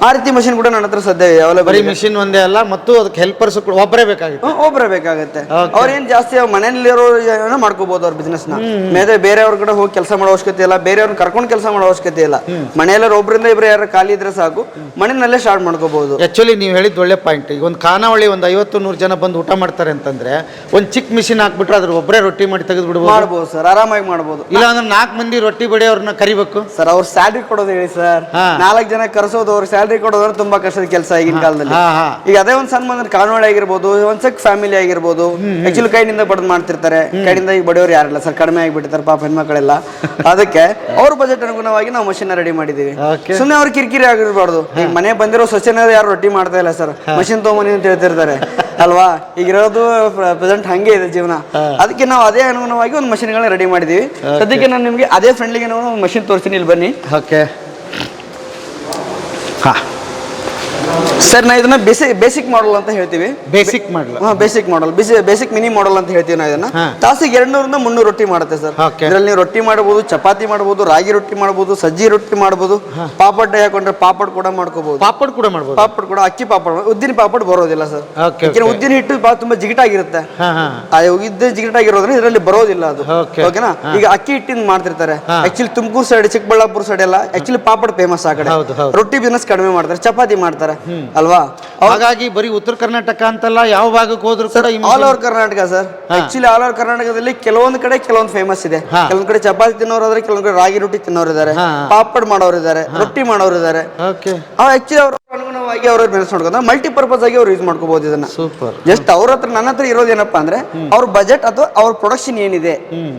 ಆ ರೀತಿ ಮಷಿನ್ ಕೂಡ ನನ್ನ ಹತ್ರ ಸದ್ಯ ಅವೈಲೇಬಲ್ ಬರೀ ಮಿಷಿನ್ ಒಂದೇ ಅಲ್ಲ ಮತ್ತು ಅದಕ್ಕೆ ಹೆಲ್ಪರ್ಸ್ ಕೂಡ ಒಬ್ಬರೇ ಬೇಕಾಗುತ್ತೆ. ಒಬ್ಬರೇ ಬೇಕಾಗುತ್ತೆ. ಅವ್ರೇನ್ ಜಾಸ್ತಿ ಮನೆಯಲ್ಲಿರೋ ಏನೋ ಮಾಡ್ಕೋಬಹುದು ಅವ್ರ ಬಿಸ್ನೆಸ್ನ. ಮೇಲೆ ಬೇರೆಯವ್ರ ಕಡೆ ಹೋಗಿ ಕೆಲಸ ಮಾಡೋ ಅವಶ್ಯಕತೆ ಇಲ್ಲ ಬೇರೆಯವ್ರನ್ನ ಕರ್ಕೊಂಡು ಕೆಲಸ ಮಾಡೋ ಅವಶ್ಯಕತೆ ಇಲ್ಲ. ಮನೆಯಲ್ಲೇ ಒಬ್ಬರಿಂದ ಇಬ್ರು ಯಾರು ಖಾಲಿ ಇದ್ರೆ ಸಾಕು. ಮನೆಯಲ್ಲೇ ಸ್ಟಾರ್ಟ್ ಮಾಡ್ಕೋಬಹುದು ಆ್ಯಕ್ಚುಲಿ ನೀವು ಹೇಳಿದ ಒಳ್ಳೆ ಪಾಯಿಂಟ್ ಈಗ ಒಂದು ಖಾನಾವಳಿ ಒಂದು ಐವತ್ತು ನೂರು ಜನ ಬಂದು ಊಟ ಮಾಡ್ತಾರೆ ಅಂತಂದ್ರೆ ಒಂದು ಚಿಕ್ಕ ಮಿಷಿನ್ ಹಾಕ್ಬಿಟ್ರೆ ಅದ್ರ ಒಬ್ಬರೇ ರೊಟ್ಟಿ ಮಾಡಿ ತೆಗೆದುಬಿಡ್ಬೋದು ಮಾಡ್ಬೋದು ಸರ್ ಆರಾಮಾಗಿ ಮಾಡ್ಬೋದು. ಇಲ್ಲ ಅಂದ್ರೆ ನಾಲ್ಕು ಮಂದಿ ರೊಟ್ಟಿ ಬಡಿ ಅವ್ರನ್ನ ಕರಿಬೇಕು? ಸರ್ ಅವ್ರ ಸ್ಯಾಲ್ರಿ ಕೊಡೋದು ಹೇಳಿ ಸರ್ ಹಾ. ನಾಲ್ಕು ಜನ ಕರ್ಸೋದು ಅವ್ರ ಸ್ಯಾಲ್ರಿ ಕೊಡೋದು ತುಂಬಾ ಕಷ್ಟದ ಕೆಲಸ ಈಗಿನ ಕಾಲದಲ್ಲಿ. ಹಾ, ಹಾ. ಈಗ ಅದೇ ಒಂದ್ ಸಣ್ಣ ಮಂದಿ ಕಾನೂಳಿ ಆಗಿರ್ಬೋದು ಒಂದ್ ಸಕ್ ಫ್ಯಾಮಿಲಿ ಆಗಿರ್ಬೋದು ಆಕ್ಚುಲಿ ಕೈನಿಂದ ಬಡದ್ ಮಾಡ್ತಿರ್ತಾರೆ. ಕೈನಿಂದ ಈಗ ಬಡಿಯೋರು ಯಾರಿಲ್ಲ ಸರ್ ಕಡಿಮೆ ಆಗಿಬಿಟ್ಟಿರ್ತಾರೆ ಪಾಪ ಹೆಣ್ಮಕ್ಳೆಲ್ಲ. ಅದಕ್ಕೆ ಅವ್ರ ಬಜೆಟ್ ಅನುಗುಣವಾಗಿ ನಾವು ಮಷಿನ್ ರೆಡಿ ಮಾಡಿದೀವಿ Okay. ಸುಮ್ಮನೆ ಅವ್ರ ಕಿರಿಕಿರಿ ಆಗಿರ್ಬಾರ್ದು. ಈಗ ಮನೆ ಬಂದಿರೋ ಸ್ವಚ್ಛನ ಯಾರು ರೊಟ್ಟಿ ಮಾಡ್ತಾ ಇಲ್ಲ ಸರ್. ಮಷಿನ್ ತಗೊಂಬನಿ ಅಂತ ಹೇಳ್ತಿರ್ತಾರೆ. ಅಲ್ವಾ? ಈಗ ಇರೋದು ಪ್ರೆಸೆಂಟ್ ಹಂಗೆ ಇದೆ ಜೀವನ. ಅದಕ್ಕೆ ನಾವು ಅದೇ ಅನುಗುಣವಾಗಿ ಒಂದು ಮಷಿನ್ಗಳನ್ನ ರೆಡಿ ಮಾಡಿದೀವಿ. ಸದ್ಯಕ್ಕೆ ನಾನು ನಿಮಗೆ ಅದೇ ಫ್ರೆಂಡ್ಲಿಗೆ ನಾವು ಮಷಿನ್ ತೋರಿಸ್ತೀನಿ ಇಲ್ಲಿ ಬನ್ನಿ. ಓಕೆ. ಹಾಂ. ಸರ್ ನಾ ಇದನ್ನ ಬೇಸಿಕ್ ಬೇಸಿಕ್ ಮಾಡಲ್ ಅಂತ ಹೇಳ್ತೀವಿ. ಬೇಸಿಕ್ ಮಾಡಲ್ ಹಾ basic model basic mini model ಅಂತ ಹೇಳ್ತೀವಿ ನಾ ಇದನ್ನ. ತಾಸಿಗೆ ಎರಡ್ನೂರಿಂದ ಮುನ್ನೂರು ರೊಟ್ಟಿ ಮಾಡುತ್ತೆ ಸರ್. ಇದರಲ್ಲಿ ನೀವು ರೊಟ್ಟಿ ಮಾಡಬಹುದು ಚಪಾತಿ ಮಾಡಬಹುದು ರಾಗಿ ರೊಟ್ಟಿ ಮಾಡಬಹುದು ಸಜ್ಜಿ ರೊಟ್ಟಿ ಮಾಡಬಹುದು ಪಾಪಡ್ ಹಾಕೊಂಡ್ರೆ ಪಾಪಡ್ ಕೂಡ ಮಾಡ್ಕೋಬಹುದು. ಪಾಪಡ್ ಕೂಡ ಮಾಡಬಹುದು ಪಾಪಡ್ ಕೂಡ ಅಕ್ಕಿ ಪಾಪಡ್ ಉದ್ದಿನ ಪಾಪಡ್ ಬರೋದಿಲ್ಲ ಸರ್. ಉದ್ದಿನ ಹಿಟ್ಟು ತುಂಬಾ ಜಿಗಿಟಾಗಿರುತ್ತೆ. ಇದ್ದ ಜಿಗಿಟಾಗಿರೋದ್ರಿಂದ ಇದರಲ್ಲಿ ಬರೋದಿಲ್ಲ ಅದು. ಓಕೆನಾ ಈಗ ಅಕ್ಕಿ ಹಿಟ್ಟಿಂದ ಮಾಡ್ತಿರ್ತಾರೆ. Actually Tumakuru side Chikkaballapura side ಎಲ್ಲ ಆಕ್ಚುಲಿ ಪಾಪಡ್ ಫೇಮಸ್ ಆ ಕಡೆ. ರೊಟ್ಟಿ ಬಿಸ್ನೆಸ್ ಕಡಿಮೆ ಮಾಡ್ತಾರೆ ಚಪಾತಿ ಮಾಡ್ತಾರೆ. ಅಲ್ವಾ? ಹಾಗಾಗಿ ಬರೀ ಉತ್ತರ ಕರ್ನಾಟಕ ಅಂತಲ್ಲ ಯಾವ ಭಾಗಕ್ಕೆ ಹೋದ್ರು ಕೂಡ all over Karnataka sir. Actually all over ಕರ್ನಾಟಕದಲ್ಲಿ ಕೆಲವೊಂದು ಕಡೆ ಕೆಲವೊಂದು ಫೇಮಸ್ ಇದೆ. ಕೆಲವೊಂದ್ ಕಡೆ ಚಪಾತಿ ತಿನ್ನೋರು ಆದ್ರೆ ಕೆಲವೊಂದು ಕಡೆ ರಾಗಿ ರೊಟ್ಟಿ ತಿನ್ನೋರು ಇದಾರೆ ಹಾ. ಪಾಪಡ್ ಮಾಡೋರು ಇದಾರೆ ರೊಟ್ಟಿ ಮಾಡೋರು ಅವ್ರು ಆಕ್ಚುಲಿ ಅವ್ರ ಅನುಗುಣವಾಗಿ ಅವ್ರ ಮಾಡ್ಕೊಂಡು ಮಲ್ಟಿಪರ್ಪಸ್ ಆಗಿ ಅವ್ರು ಯೂಸ್ ಮಾಡ್ಕೋಬಹುದು ಇದನ್ನ. ಸೂಪರ್ ಜಸ್ಟ್ ಅವ್ರ ಹತ್ರ ನನ್ನ ಹತ್ರ ಇರೋದೇನಪ್ಪ ಅಂದ್ರೆ ಅವ್ರ ಬಜೆಟ್ ಅಥವಾ ಅವ್ರ ಪ್ರೊಡಕ್ಷನ್ ಏನಿದೆ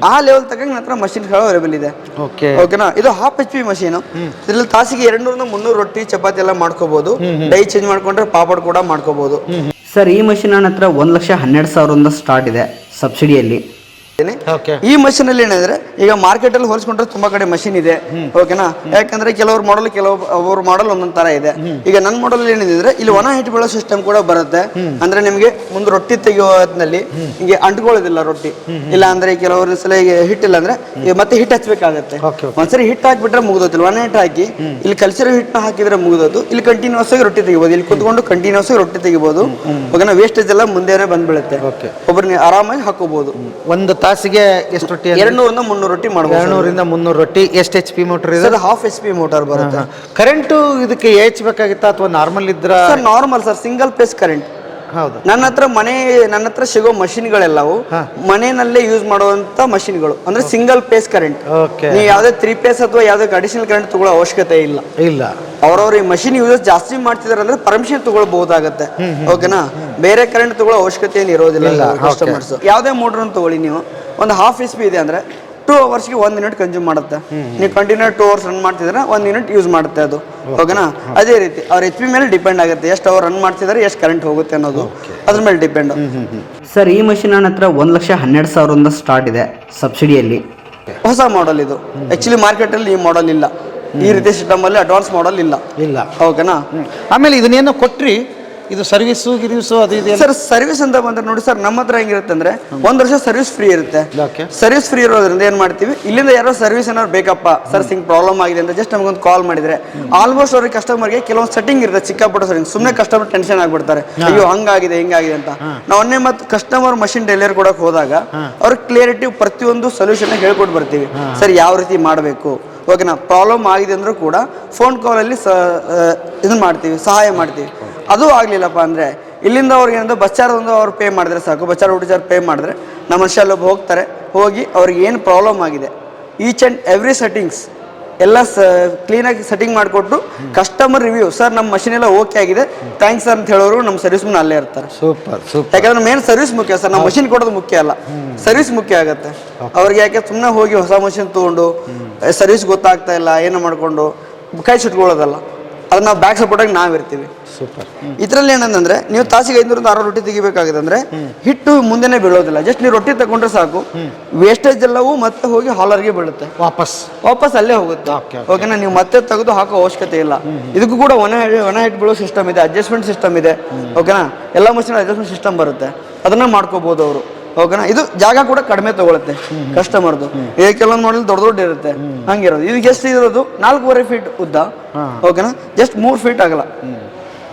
ಆ ಲೆವೆಲ್ ತಕ್ಕ ನನ್ನ ಹತ್ರ ಮಷಿನ್ಗಳು ಅವೈಲೇಬಲ್ ಇದೆ. ಓಕೆ ಓಕೆನಾ ಇದು ಹಾಫ್ ಎಚ್ ಪಿ ಮಷೀನ್ ಇದ್ರಲ್ಲಿ ತಾಸಿಗೆ ಎರಡ್ನೂರಿಂದ ಮುನ್ನೂರು ರೊಟ್ಟಿ ಚಪಾತಿ ಎಲ್ಲ ಮಾಡ್ಕೋಬಹುದು ಡೈ ಚೇಂಜ್ ಮಾಡ್ಕೊಂಡ್ರೆ ಪಾಪಡ್ ಕೂಡ ಮಾಡ್ಕೋಬಹುದು ಸರ್ ಈ ಮಷಿನ್ ನನ್ನ ಹತ್ರ ಒಂದ್ ಲಕ್ಷ ಹನ್ನೆರಡು ಸಾವಿರದಿಂದ ಸ್ಟಾರ್ಟ್ ಇದೆ ಸಬ್ಸಿಡಿಯಲ್ಲಿ ಈ ಮಷೀನ್ ಅಲ್ಲಿ ಏನಂದ್ರೆ ಈಗ ಮಾರ್ಕೆಟ್ ಅಲ್ಲಿ ಹೋಲಿಸ್ಕೊಂಡ್ರೆ ತುಂಬಾ ಕಡೆ ಮಷಿನ್ ಇದೆ ಓಕೆನಾ ಯಾಕಂದ್ರೆ ಕೆಲವ್ರ ಮಾಡಲ್ ಕೆಲವು ಅವ್ರ ಮಾಡಲ್ ಒಂದೊಂದ್ ತರ ಇದೆ. ಈಗ ನನ್ನ ಮಾಡಲ್ ಏನಿದೆ ಅಂದ್ರೆ ಇಲ್ಲಿ ಒಣ ಹಿಟ್ಟು ಬೆಳೋ ಸಿಸ್ಟಮ್ ಕೂಡ ಬರುತ್ತೆ. ಅಂದ್ರೆ ನಿಮಗೆ ಮುಂದೆ ರೊಟ್ಟಿ ತೆಗೆಯುವ ಹೊತ್ನಲ್ಲಿ ಹಿಂಗೆ ಅಂಟ್ಕೊಳ್ಳೋದಿಲ್ಲ ರೊಟ್ಟಿ. ಇಲ್ಲ ಅಂದ್ರೆ ಕೆಲವ್ರ ಸಲ ಈಗ ಹಿಟ್ಟಿಲ್ಲ ಅಂದ್ರೆ ಮತ್ತೆ ಹಿಟ್ ಹಚ್ಬೇಕಾಗತ್ತೆ. ಒಂದ್ಸರಿ ಹಿಟ್ ಹಾಕ್ಬಿಟ್ರೆ ಮುಗ್ದೋತಿಲ್ಲ ಒಣ ಹಿಟ್ಟು ಹಾಕಿ ಇಲ್ಲಿ ಕಲ್ಸಿರೋ ಹಿಟ್ ಹಾಕಿದ್ರೆ ಮುಗಿದೋದು ಇಲ್ಲಿ ಕಂಟಿನ್ಯೂಸ್ ಆಗಿ ರೊಟ್ಟಿ ತೆಗಿಬಹುದು ಇಲ್ಲಿ ಕುತ್ಕೊಂಡು ಕಂಟಿನ್ಯೂಸ್ ಆಗಿ ರೊಟ್ಟಿ ತೆಗಿಬಹುದು ಓಕೆನಾ ವೇಸ್ಟೇಜ್ ಎಲ್ಲ ಮುಂದೆ ಬಂದ್ಬಿಡುತ್ತೆ. Okay. ಒಬ್ಬರು ಆರಾಮಾಗಿ ಹಾಕೋಬಹುದು ಒಂದು ತಾಸಿಗೆ ಎಷ್ಟು ರೊಟ್ಟಿ ಎರಡ್ನೂರಿಂದ ಮುನ್ನೂರು ರೊಟ್ಟಿ ಮಾಡ್ಬೋದು ಎರಡ್ನೂರಿಂದ ಮುನ್ನೂರು ರೊಟ್ಟಿ. ಎಷ್ಟು ಎಚ್ ಪಿ ಮೋಟರ್ ಇದೆ? ಹಾಫ್ ಎಚ್ ಪಿ ಮೋಟರ್ ಬರುತ್ತೆ. ಕರೆಂಟು ಇದಕ್ಕೆ ಏಚ್ ಬೇಕಾಗಿತ್ತಾ ಅಥವಾ ನಾರ್ಮಲ್ ಇದ್ರ? Normal sir single phase current ನನ್ನ ಹತ್ರ ಮನೆ ನನ್ನ ಹತ್ರ ಸಿಗೋ ಮಷಿನ್ಗಳೆಲ್ಲವು ಮನೆಯಲ್ಲೇ ಯೂಸ್ ಮಾಡುವಂತ ಮಷಿನ್ಗಳು. ಅಂದ್ರೆ ಸಿಂಗಲ್ ಪೇಸ್ ಕರೆಂಟ್. ನೀವು ಯಾವುದೇ ತ್ರೀ ಪೇಸ್ ಅಥವಾ ಯಾವುದೇ ಅಡಿಷನಲ್ ಕರೆಂಟ್ ತಗೊಳ್ಳೋ ಅವಶ್ಯಕತೆ ಇಲ್ಲ. ಇಲ್ಲ. ಅವ್ರವ್ರ ಈ ಮಷಿನ್ ಯೂಸ್ ಜಾಸ್ತಿ ಮಾಡ್ತಿದಾರೆ ಅಂದ್ರೆ ಪರ್ಮಿಷನ್ ತಗೊಳ್ಬಹುದಾಗತ್ತೆ ಓಕೆನಾ ಬೇರೆ ಕರೆಂಟ್ ತಗೊಳ್ಳೋ ಅವಶ್ಯಕತೆ ಏನು ಇರೋದಿಲ್ಲ ಕಸ್ಟಮರ್ಸ್ ಯಾವುದೇ ಮೋಟರ್ ತಗೊಳ್ಳಿ ನೀವು. ಒಂದು ಹಾಫ್ ಎಸ್ ಪಿ ಇದೆ ಅಂದ್ರೆ ಟೂ ಅವರ್ಸ್ಗೆ ಒಂದು ಯೂನಿಟ್ ಕನ್ಸ್ಯೂಮ್ ಮಾಡುತ್ತೆ. ನೀವು ಕಂಟಿನ್ಯೂ ಟೂ ಅವರ್ಸ್ ರನ್ ಮಾಡ್ತಿದ್ರೆ ಒಂದು ಯೂನಿಟ್ ಯೂಸ್ ಮಾಡುತ್ತೆ ಅದು. ಓಕೆನಾ? ಅದೇ ರೀತಿ ಅವ್ರ ಎಚ್ ಪಿ ಮೇಲೆ ಡಿಪೆಂಡ್ ಆಗುತ್ತೆ. ಎಷ್ಟು ಅವರ್ ರನ್ ಮಾಡ್ತಿದ್ದಾರೆ ಎಷ್ಟು ಕರೆಂಟ್ ಹೋಗುತ್ತೆ ಅನ್ನೋದು. ಅದ್ರ ಮೇಲೆ ಡಿಪೆಂಡ್ ಸರ್ ಈ ಮಷಿನ್ ನನ್ನ ಹತ್ರ ಒಂದು ಲಕ್ಷ ಹನ್ನೆರಡು ಸಾವಿರದಿಂದ ಸ್ಟಾರ್ಟ್ ಇದೆ ಸಬ್ಸಿಡಿಯಲ್ಲಿ. ಹೊಸ ಮಾಡೆಲ್ ಇದು. ಆಕ್ಚುಲಿ ಮಾರ್ಕೆಟಲ್ಲಿ ಈ ಮಾಡೆಲ್ ಇಲ್ಲ. ಈ ರೀತಿ ಸಿಸ್ಟಮ್ ಅಲ್ಲಿ ಅಡ್ವಾನ್ಸ್ ಮಾಡೆಲ್ ಇಲ್ಲ. ಇಲ್ಲ. ಓಕೆನಾ? ಆಮೇಲೆ ಇದನ್ನೇನೋ ಕೊಟ್ರಿ ಇದು ಸರ್ವಿಸು ಗಿರ್ವಿಸ್ ಅದು ಇದೆ ಸರ್ ಸರ್ವಿಸ್ ಅಂತ ಬಂದ್ರೆ ನೋಡಿ ಸರ್ ನಮ್ಮ ಹತ್ರ ಹೆಂಗಿರುತ್ತೆ ಅಂದ್ರೆ ಒಂದ್ ವರ್ಷ ಸರ್ವಿಸ್ ಫ್ರೀ ಇರುತ್ತೆ. Okay. ಸರ್ವಿಸ್ ಫ್ರೀ ಇರೋದ್ರಿಂದ ಏನ್ ಮಾಡ್ತೀವಿ? ಇಲ್ಲಿಂದ ಯಾರೋ ಸರ್ವಿಸ್ ಏನಾದ್ರು ಬೇಕಪ್ಪ ಸರ್ ಸಿಂಗ್ ಪ್ರಾಬ್ಲಮ್ ಆಗಿದೆ ಅಂತ ಜಸ್ಟ್ ನಮಗೊಂದು ಕಾಲ್ ಮಾಡಿದ್ರೆ ಆಲ್ಮೋಸ್ಟ್ ಅವ್ರಿಗೆ ಕಸ್ಟಮರ್ಗೆ ಕೆಲವೊಂದು ಸೆಟ್ಟಿಂಗ್ ಇರುತ್ತೆ ಚಿಕ್ಕಪುಟ್ಟ ಸರ್ ಸುಮ್ಮನೆ ಕಸ್ಟಮರ್ ಟೆನ್ಷನ್ ಆಗ್ಬಿಡ್ತಾರೆ. ಅಯ್ಯೋ ಹಂಗಾಗಿದೆ ಹಿಂಗಾಗಿದೆ ಅಂತ. ನಾವು ಒಂದೇ ಮತ್ತೆ ಕಸ್ಟಮರ್ ಮಷಿನ್ ಡೆಲಿವರಿ ಕೊಡಕ್ ಹೋದಾಗ ಅವ್ರಿಗೆ ಕ್ಲಿಯರಿಟಿ ಪ್ರತಿಯೊಂದು ಸೊಲ್ಯೂಷನ್ ಹೇಳ್ಕೊಟ್ಟು ಬರ್ತೀವಿ. ಸರ್ ಯಾವ ರೀತಿ ಮಾಡಬೇಕು? ಓಕೆನಾ ಪ್ರಾಬ್ಲಮ್ ಆಗಿದೆ ಅಂದ್ರೂ ಕೂಡ ಫೋನ್ ಕಾಲಲ್ಲಿ ಸ ಇದನ್ನ ಮಾಡ್ತೀವಿ ಸಹಾಯ ಮಾಡ್ತೀವಿ. ಅದು ಆಗಲಿಲ್ಲಪ್ಪ ಅಂದರೆ ಇಲ್ಲಿಂದ ಅವ್ರಿಗೆ ಏನಂದ್ರೆ ಬಸ್ ಚಾರ್ಜ್ ಒಂದು ಅವ್ರು ಪೇ ಮಾಡಿದ್ರೆ ಸಾಕು ಬಸ್ ಚಾರ್ಜ್ ಊಟ ಚಾರ್ಜ್ ಪೇ ಮಾಡಿದ್ರೆ ನಮ್ಮ ಮನುಷ್ಯ ಅಲ್ಲೊಬ್ಬ ಹೋಗ್ತಾರೆ ಹೋಗಿ ಅವ್ರಿಗೆ ಏನು ಪ್ರಾಬ್ಲಮ್ ಆಗಿದೆ ಈಚ್ ಆ್ಯಂಡ್ ಎವ್ರಿ ಸೆಟ್ಟಿಂಗ್ಸ್ ಎಲ್ಲ ಸ ಕ್ಲೀನಾಗಿ ಸೆಟ್ಟಿಂಗ್ ಮಾಡಿಕೊಟ್ಟು ಕಸ್ಟಮರ್ ರಿವ್ಯೂ ಸರ್ ನಮ್ಮ ಮಷಿನ್ ಎಲ್ಲ ಓಕೆ ಆಗಿದೆ ಥ್ಯಾಂಕ್ಸ್ ಅಂತ ಹೇಳೋರು ನಮ್ಮ ಸರ್ವಿಸ್ ಮನ್ ಅಲ್ಲೇ ಇರ್ತಾರೆ. ಸೂಪರ್ ಸೂಪರ್ ಯಾಕಂದ್ರೆ ಮೇನ್ ಸರ್ವಿಸ್ ಮುಖ್ಯ ಸರ್ ನಮ್ಮ ಮಷಿನ್ ಕೊಡೋದು ಮುಖ್ಯ ಅಲ್ಲ ಸರ್ವಿಸ್ ಮುಖ್ಯ ಆಗುತ್ತೆ. ಅವ್ರಿಗೆ ಯಾಕೆ ಸುಮ್ಮನೆ ಹೋಗಿ ಹೊಸ ಮಷಿನ್ ತೊಗೊಂಡು ಸರ್ವಿಸ್ ಗೊತ್ತಾಗ್ತಾ ಇಲ್ಲ ಏನು ಮಾಡಿಕೊಂಡು ಕೈ ಸುಟ್ಕೊಳ್ಳೋದಲ್ಲ ಅದನ್ನ ನಾವು ಬ್ಯಾಕ್ ಸಪೋರ್ಟಾಗಿ ನಾವು ಇರ್ತೀವಿ ಸೂಪರ್ ಇದರಲ್ಲಿ ಏನಂದ್ರೆ ನೀವು ತಾಸಿಗೆ ಐನೂರಿಂದ ಆರು ರೊಟ್ಟಿ ತೆಗಿಬೇಕಾಗಿದ್ರೆ ಅಂದ್ರೆ ಹಿಟ್ಟು ಮುಂದೆನೆ ಬೀಳೋದಿಲ್ಲ. ಜಸ್ಟ್ ನೀವು ರೊಟ್ಟಿ ತಗೊಂಡ್ರೆ ಸಾಕು. ವೇಸ್ಟೇಜ್ ಎಲ್ಲವೂ ಮತ್ತೆ ಹೋಗಿ ಹಾಲರ್ಗೆ ಬೀಳುತ್ತೆ. ವಾಪಸ್. ವಾಪಸ್ ಅಲ್ಲೇ ಹೋಗುತ್ತೆ. ಓಕೆನಾ ನೀವು ಮತ್ತೆ ತೆಗೆದು ಹಾಕೋ ಅವಶ್ಯಕತೆ ಇಲ್ಲ. ಇದಕ್ಕೂ ಕೂಡ ಒಣ ಒಣ ಹಿಟ್ಟು ಬೀಳೋ ಸಿಸ್ಟಮ್ ಇದೆ ಅಡ್ಜಸ್ಟ್ಮೆಂಟ್ ಸಿಸ್ಟಮ್ ಇದೆ. ಓಕೆನಾ ಎಲ್ಲ ಮಷಿನ್ ಅಡ್ಜಸ್ಟ್ಮೆಂಟ್ ಸಿಸ್ಟಮ್ ಬರುತ್ತೆ. ಅದನ್ನ ಮಾಡ್ಕೋಬಹುದು ಅವರು. ಓಕೆನಾ ಇದು ಜಾಗ ಕೂಡ ಕಡಿಮೆ ತಗೊಳುತ್ತೆ ಕಸ್ಟಮರ್ದು ಈಗ ಕೆಲವೊಂದು ಮಾಡಲ್ ದೊಡ್ಡ ದೊಡ್ಡ ಇರುತ್ತೆ. ಹಂಗಿರೋದು. ಇದು ಎಷ್ಟು ಇರೋದು ನಾಲ್ಕೂವರೆ ಫೀಟ್ ಉದ್ದ. ಓಕೆನಾ ಜಸ್ಟ್ ಮೂರು ಫೀಟ್ ಆಗಲ್ಲ.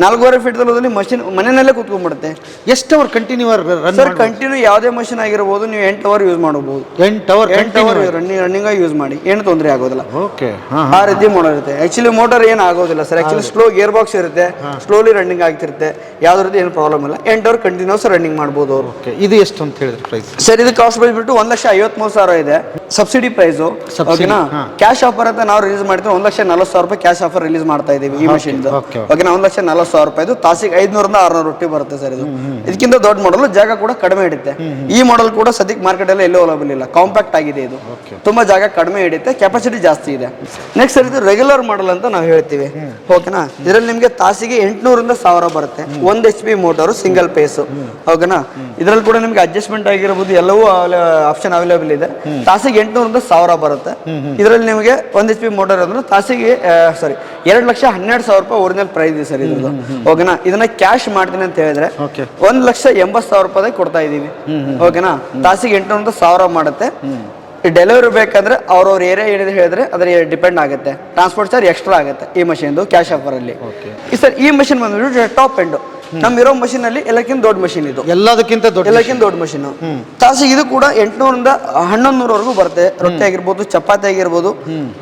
ನಾಲ್ಕೂವರೆ ಫೀಟ್ ದೂರದಲ್ಲಿ ಮಷಿನ್ ಮನೆಯಲ್ಲೇ ಕೂತ್ಕೊಂಡ್ಬಿಡುತ್ತೆ. ಎಷ್ಟು hour continue run sir continue ಯಾವುದೇ ಮಷಿನ್ ಆಗಿರ್ಬೋದು ನೀವು ಎಂಟು ಅವರ್ ಯೂಸ್ ಮಾಡಬಹುದು ಎಂಟು ಅವರ್ ಎಂಟು ಅವರ್ ರನ್ನಿಂಗ್ ರನ್ನಿಂಗ್ ಯೂಸ್ ಮಾಡಿ. ಏನು ತೊಂದರೆ ಆಗೋದಿಲ್ಲ. ಓಕೆ ಆ ರೀತಿ ಮೋಟರ್ ಇರುತ್ತೆ ಆಕ್ಚುಲಿ ಮೋಟರ್ ಏನು ಆಗೋದಿಲ್ಲ sir actually slow gear box ಇರುತ್ತೆ. ಸ್ಲೋಲಿ ರನ್ನಿಂಗ್ ಆಗ್ತಿರುತ್ತೆ. ಯಾವ್ದು ರೀತಿ ಏನು ಪ್ರಾಬ್ಲಮ್ ಇಲ್ಲ. ಎಂಟು ಅವರ್ ಕಂಟಿನ್ಯೂಸ್ ರನ್ನಿಂಗ್ ಮಾಡ್ಬೋದು ಅವರು. ಓಕೆ ಇದು ಎಷ್ಟು ಅಂತ ಹೇಳಿದ್ರೆ ಪ್ರೈಸ್ ಸರ್ ಇದು ಕಾಸ್ಟ್ ಬಂದ್ಬಿಟ್ಟು ಒಂದು ಲಕ್ಷ ಐವತ್ಮೂರು ಸಾವಿರ ಇದೆ. ಸಬ್ಸಿಡಿ ಪ್ರೈಸು ಓಕೆನಾ ಕ್ಯಾಶ್ ಆಫರ್ ಅಂತ ನಾವು ರಿಲೀಸ್ ಮಾಡ್ತೀವಿ. ಒಂದು ಲಕ್ಷ ನಲ್ವತ್ತು ಸಾವಿರ ರೂಪಾಯಿ ಕ್ಯಾಶ್ ಆಫರ್ ರಿಲೀಸ್ ಮಾಡ್ತಾ ಇದ್ದೀವಿ ಈ ಮಷಿನ್ ಓಕೆ ಓಕೆನಾ ಒಂದು ಲಕ್ಷ ನಲ್ವತ್ತು ಸಾವಿರ ರೂಪಾಯಿ ತಾಸಿಗೆ ಐದ್ನೂರಿಂದ ಆರ್ನೂರು ರೊಟ್ಟಿ ಬರುತ್ತೆ ಸರ್ ಇದು. ಇದಕ್ಕಿಂತ ದೊಡ್ಡ ಮಾಡಲ್ ಜಾಗ ಕೂಡ ಕಡಿಮೆ ಹಿಡಿತೆ ಈ ಮಾಡಲ್ ಕೂಡ ಸದ್ಯಕ್ಕೆ ಮಾರ್ಕೆಟ್ ಅಲ್ಲಿ ಎಲ್ಲೂ ಅವೈಲೇಬಲ್ ಇಲ್ಲ. ಕಾಂಪ್ಯಾಕ್ಟ್ ಆಗಿದೆ ಇದು. ತುಂಬಾ ಜಾಗ ಕಡಿಮೆ ಹಿಡಿತೆ ಕೆಪಾಸಿಟಿ ಜಾಸ್ತಿ ಇದೆ. ನೆಕ್ಸ್ಟ್ ಸರ್ ಇದು ರೆಗ್ಯುಲರ್ ಮಾಡಲ್ ಅಂತ ನಾವು ಹೇಳ್ತೀವಿ. ಓಕೆನಾ ಇದರಲ್ಲಿ ನಿಮಗೆ ತಾಸಿಗೆ ಎಂಟುನೂರಿಂದ ಸಾವಿರ ಬರುತ್ತೆ. ಒಂದ್ H P motor single phase ಓಕೆನಾ ಇದರಲ್ಲಿ ಕೂಡ ನಿಮಗೆ ಅಡ್ಜಸ್ಟ್ಮೆಂಟ್ ಆಗಿರಬಹುದು ಎಲ್ಲವೂ ಆಪ್ಷನ್ ಅವೈಲೇಬಲ್ ಇದೆ. ತಾಸಿಗೆ ಎಂಟುನೂರಿಂದ ಸಾವಿರ ಬರುತ್ತೆ. ಇದರಲ್ಲಿ ನಿಮಗೆ ಒಂದ್ ಎಚ್ ಪಿ ಮೋಟರ್ ಅಂದ್ರೆ ತಾಸಿಗೆ ಸಾರಿ ಎರಡು ಲಕ್ಷ ಹನ್ನೆರಡು ಸಾವಿರ ರೂಪಾಯಿ ಒರಿಜಿನಲ್ ಪ್ರೈಸ್ ಇದೆ ಸರ್ ಇದ್ರದ್ದು. ಓಕೆನಾ? ಇದನ್ನ ಕ್ಯಾಶ್ ಮಾಡ್ತೀನಿ ಅಂತ ಹೇಳಿದ್ರೆ. ಒಂದ್ ಲಕ್ಷ ಎಂಬತ್ ಸಾವಿರ ರೂಪಾಯಿ ಕೊಡ್ತಾ ಇದೀವಿ ಓಕೆನಾ? ತಾಸಿಗೆ ಎಂಟುನೂರ ಸಾವಿರ ಮಾಡುತ್ತೆ. ಡೆಲಿವರಿ ಬೇಕಂದ್ರೆ ಅವ್ರವ್ರ ಏರಿಯಾ ಏನಿದೆ ಹೇಳಿದ್ರೆ ಅದ್ರ ಡಿಪೆಂಡ್ ಆಗುತ್ತೆ. ಟ್ರಾನ್ಸ್ಪೋರ್ಟ್ ಚಾರ್ಜ್ ಎಕ್ಸ್ಟ್ರಾ ಆಗುತ್ತೆ ಈ ಮಷಿನ್ದು ಕ್ಯಾಶ್ ಆಫರ್ ಅಲ್ಲಿ. ಸರ್ ಈ ಮಷಿನ್ ಬಂದ್ಬಿಟ್ಟು ಟಾಪ್ ಎಂಡ್ ನಮ್ ಇರೋ ಮಷಿನ್ ಅಲ್ಲಿ ಎಲ್ಲಕ್ಕಿಂತ ದೊಡ್ಡ ಮಷಿನ್ ಇದು. ಎಲ್ಲದಕ್ಕಿಂತ ದೊಡ್ಡ ಎಲ್ಲಕ್ಕಿಂತ ದೊಡ್ಡ ಮಷಿನ್ ತಾಸಿ ಇದು ಕೂಡ ಎಂಟುನೂರಿಂದ ಹನ್ನೊಂದು ನೂರವರೆಗೂ ಬರುತ್ತೆ ರೊಟ್ಟಿ ಆಗಿರ್ಬೋದು ಚಪಾತಿ ಆಗಿರ್ಬೋದು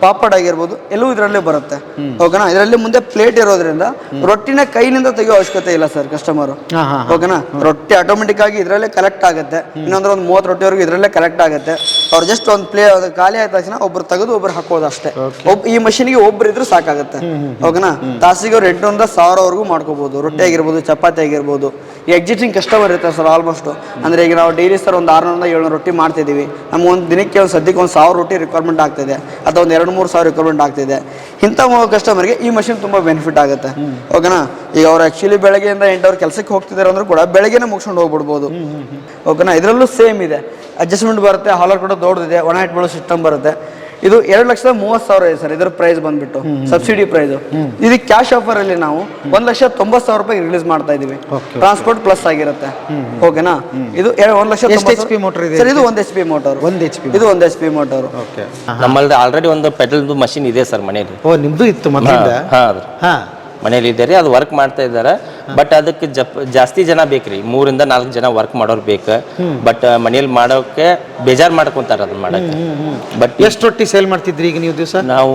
ಪಾಪಡ್ ಆಗಿರ್ಬೋದು ಎಲ್ಲವೂ ಇದರಲ್ಲೇ ಬರುತ್ತೆ. ಓಕೆನಾ? ಇದರಲ್ಲಿ ಮುಂದೆ ಪ್ಲೇಟ್ ಇರೋದ್ರಿಂದ ರೊಟ್ಟಿನ ಕೈನಿಂದ ತೆಗೆಯೋ ಅವಶ್ಯಕತೆ ಇಲ್ಲ ಸರ್ ಕಸ್ಟಮರ್ ಓಕೆನಾ? ರೊಟ್ಟಿ ಆಟೋಮೆಟಿಕ್ ಆಗಿ ಇದರಲ್ಲೇ ಕಲೆಕ್ಟ್ ಆಗುತ್ತೆ. ಇನ್ನೊಂದ್ರೆ ಒಂದು ಮೂವತ್ತು ರೊಟ್ಟಿವರೆಗೂ ಇದರಲ್ಲೇ ಕಲೆಕ್ಟ್ ಆಗುತ್ತೆ. ಅವ್ರು ಜಸ್ಟ್ ಒಂದು ಪ್ಲೇ ಖಾಲಿ ಆದ ತಕ್ಷಣ ಒಬ್ರು ತೆಗೆದು ಒಬ್ರು ಹಾಕೋದು ಅಷ್ಟೇ. ಈ ಮಷೀನ್ಗೆ ಒಬ್ರು ಇದ್ರು ಸಾಕಾಗುತ್ತೆ. ಓಕೆನಾ? ತಾಸಿಗೆ ಅವ್ರು ಎಂಟರಿಂದ ಸಾವಿರವರೆಗೂ ಮಾಡ್ಕೋಬಹುದು ರೊಟ್ಟಿ ಆಗಿರ್ಬೋದು ಚಪಾತಿ ಆಗಿರ್ಬೋದು ಈ ಎಕ್ಸಿಸ್ಟಿಂಗ್ ಕಸ್ಟಮರ್ ಇರ್ತಾರೆ ಸರ್ ಆಲ್ಮೋಸ್ಟ್ ಅಂದರೆ ಈಗ ನಾವು ಡೈಲಿ ಸರ್ ಒಂದು ಆರ್ನೂರಿಂದ ಏಳ್ನೂರು ರೊಟ್ಟಿ ಮಾಡ್ತಿದ್ದೀವಿ ನಮ್ಗೆ ಒಂದು ದಿನಕ್ಕೆ ಒಂದು ಸದ್ಯಕ್ಕೆ ಒಂದು ಸಾವಿರ ರೊಟ್ಟಿ ರಿಕ್ವೈರ್ಮೆಂಟ್ ಆಗ್ತಿದೆ. ಅಥವಾ ಒಂದು ಎರಡು ಮೂರು ಸಾವಿರ ರಿಕ್ವೈರ್ಮೆಂಟ್ ಆಗ್ತಿದೆ. ಇಂಥ ಕಸ್ಟಮರ್ಗೆ ಈ ಮಷಿನ್ ತುಂಬ ಬೆನಿಫಿಟ್ ಆಗುತ್ತೆ. ಓಕೆನಾ ಈಗ ಅವ್ರು ಆ್ಯಕ್ಚುಲಿ ಬೆಳಗ್ಗೆಯಿಂದ ಎಂಟು ಅವ್ರ ಕೆಲಸಕ್ಕೆ ಹೋಗ್ತಿದ್ದಾರೆ ಅಂದರೂ ಕೂಡ ಬೆಳಗ್ಗೆನೇ ಮುಗಿಸ್ಕೊಂಡು ಹೋಗ್ಬಿಡ್ಬೋದು. ಓಕೆನಾ ಇದರಲ್ಲೂ ಸೇಮ್ ಇದೆ. ಅಡ್ಜಸ್ಟ್ಮೆಂಟ್ ಬರುತ್ತೆ ಹಾಲರ್ ಕೂಡ ದೊಡ್ಡದಿದೆ ಒಣ ಇಟ್ಬಿಡೋ ಸಿಸ್ಟಮ್ ಬರುತ್ತೆ. ಇದು ಎರಡು ಲಕ್ಷದ ಮೂವತ್ತು ಸಾವಿರ ಇದೆ ಸರ್ ಇದರ ಪ್ರೈಸ್ ಬಂದ್ಬಿಟ್ಟು ಸಬ್ಸಿಡಿ ಪ್ರೈಸ್ ಇದು ಕ್ಯಾಶ್ ಆಫರ್ ಅಲ್ಲಿ ನಾವು ಒಂದ್ ಲಕ್ಷ ತೊಂಬತ್ತು ಸಾವಿರ ರೂಪಾಯಿ ರಿಲೀಸ್ ಮಾಡ್ತಾ ಇದೀವಿ. ಟ್ರಾನ್ಸ್ಪೋರ್ಟ್ ಪ್ಲಸ್ ಆಗಿರುತ್ತೆ. ಓಕೆನಾ ಇದು ಒಂದ್ ಲಕ್ಷ ಎಷ್ಟು ತೊಂಬತ್ತು HP ಮೋಟರ್ ಇದೆ? ಸರ್ ಇದು ಒಂದ್ ಎಚ್ ಪಿ ಮೋಟರ್ ಒಂದ್ HP ಇದು ಒಂದ್ ಎಚ್ ಪಿ ಮೋಟರ್ ಓಕೆ ನಮ್ಮಲ್ಲಿ ಆಲ್ರೆಡಿ ಒಂದು ಪೆಟ್ರೋಲ್ ಮಷಿನ್ ಇದೆ ಸರ್ ಮನೇಲಿ. ಓ ನಿಮ್ದು ಇತ್ತು ಮೊದಲಿಂದ ಹಾ ಹಾ ಮನೇಲಿ ಇದೆ ರೀ ಅದು ವರ್ಕ್ ಮಾಡ್ತಾ ಇದ್ದಾರೆ. ಬಟ್ ಅದಕ್ಕೆ ಜಪ್ ಜಾಸ್ತಿ ಜನ ಬೇಕ್ರಿ. ಮೂರಿಂದ ನಾಲ್ಕು ಜನ ವರ್ಕ್ ಮಾಡೋರ್ ಬೇಕು. ಬಟ್ ಮನೇಲಿ ಮಾಡೋಕೆ ಬೇಜಾರ್ ಮಾಡ್ಕೊಂತಾರ ಅದನ್ನ ಮಾಡಕ್ಕೆ. ಬಟ್ ಎಷ್ಟು ರೊಟ್ಟಿ ಸೇಲ್ ಮಾಡ್ತಿದ್ರಿ ಈಗ ನೀವು ದಿವಸ? ನಾವು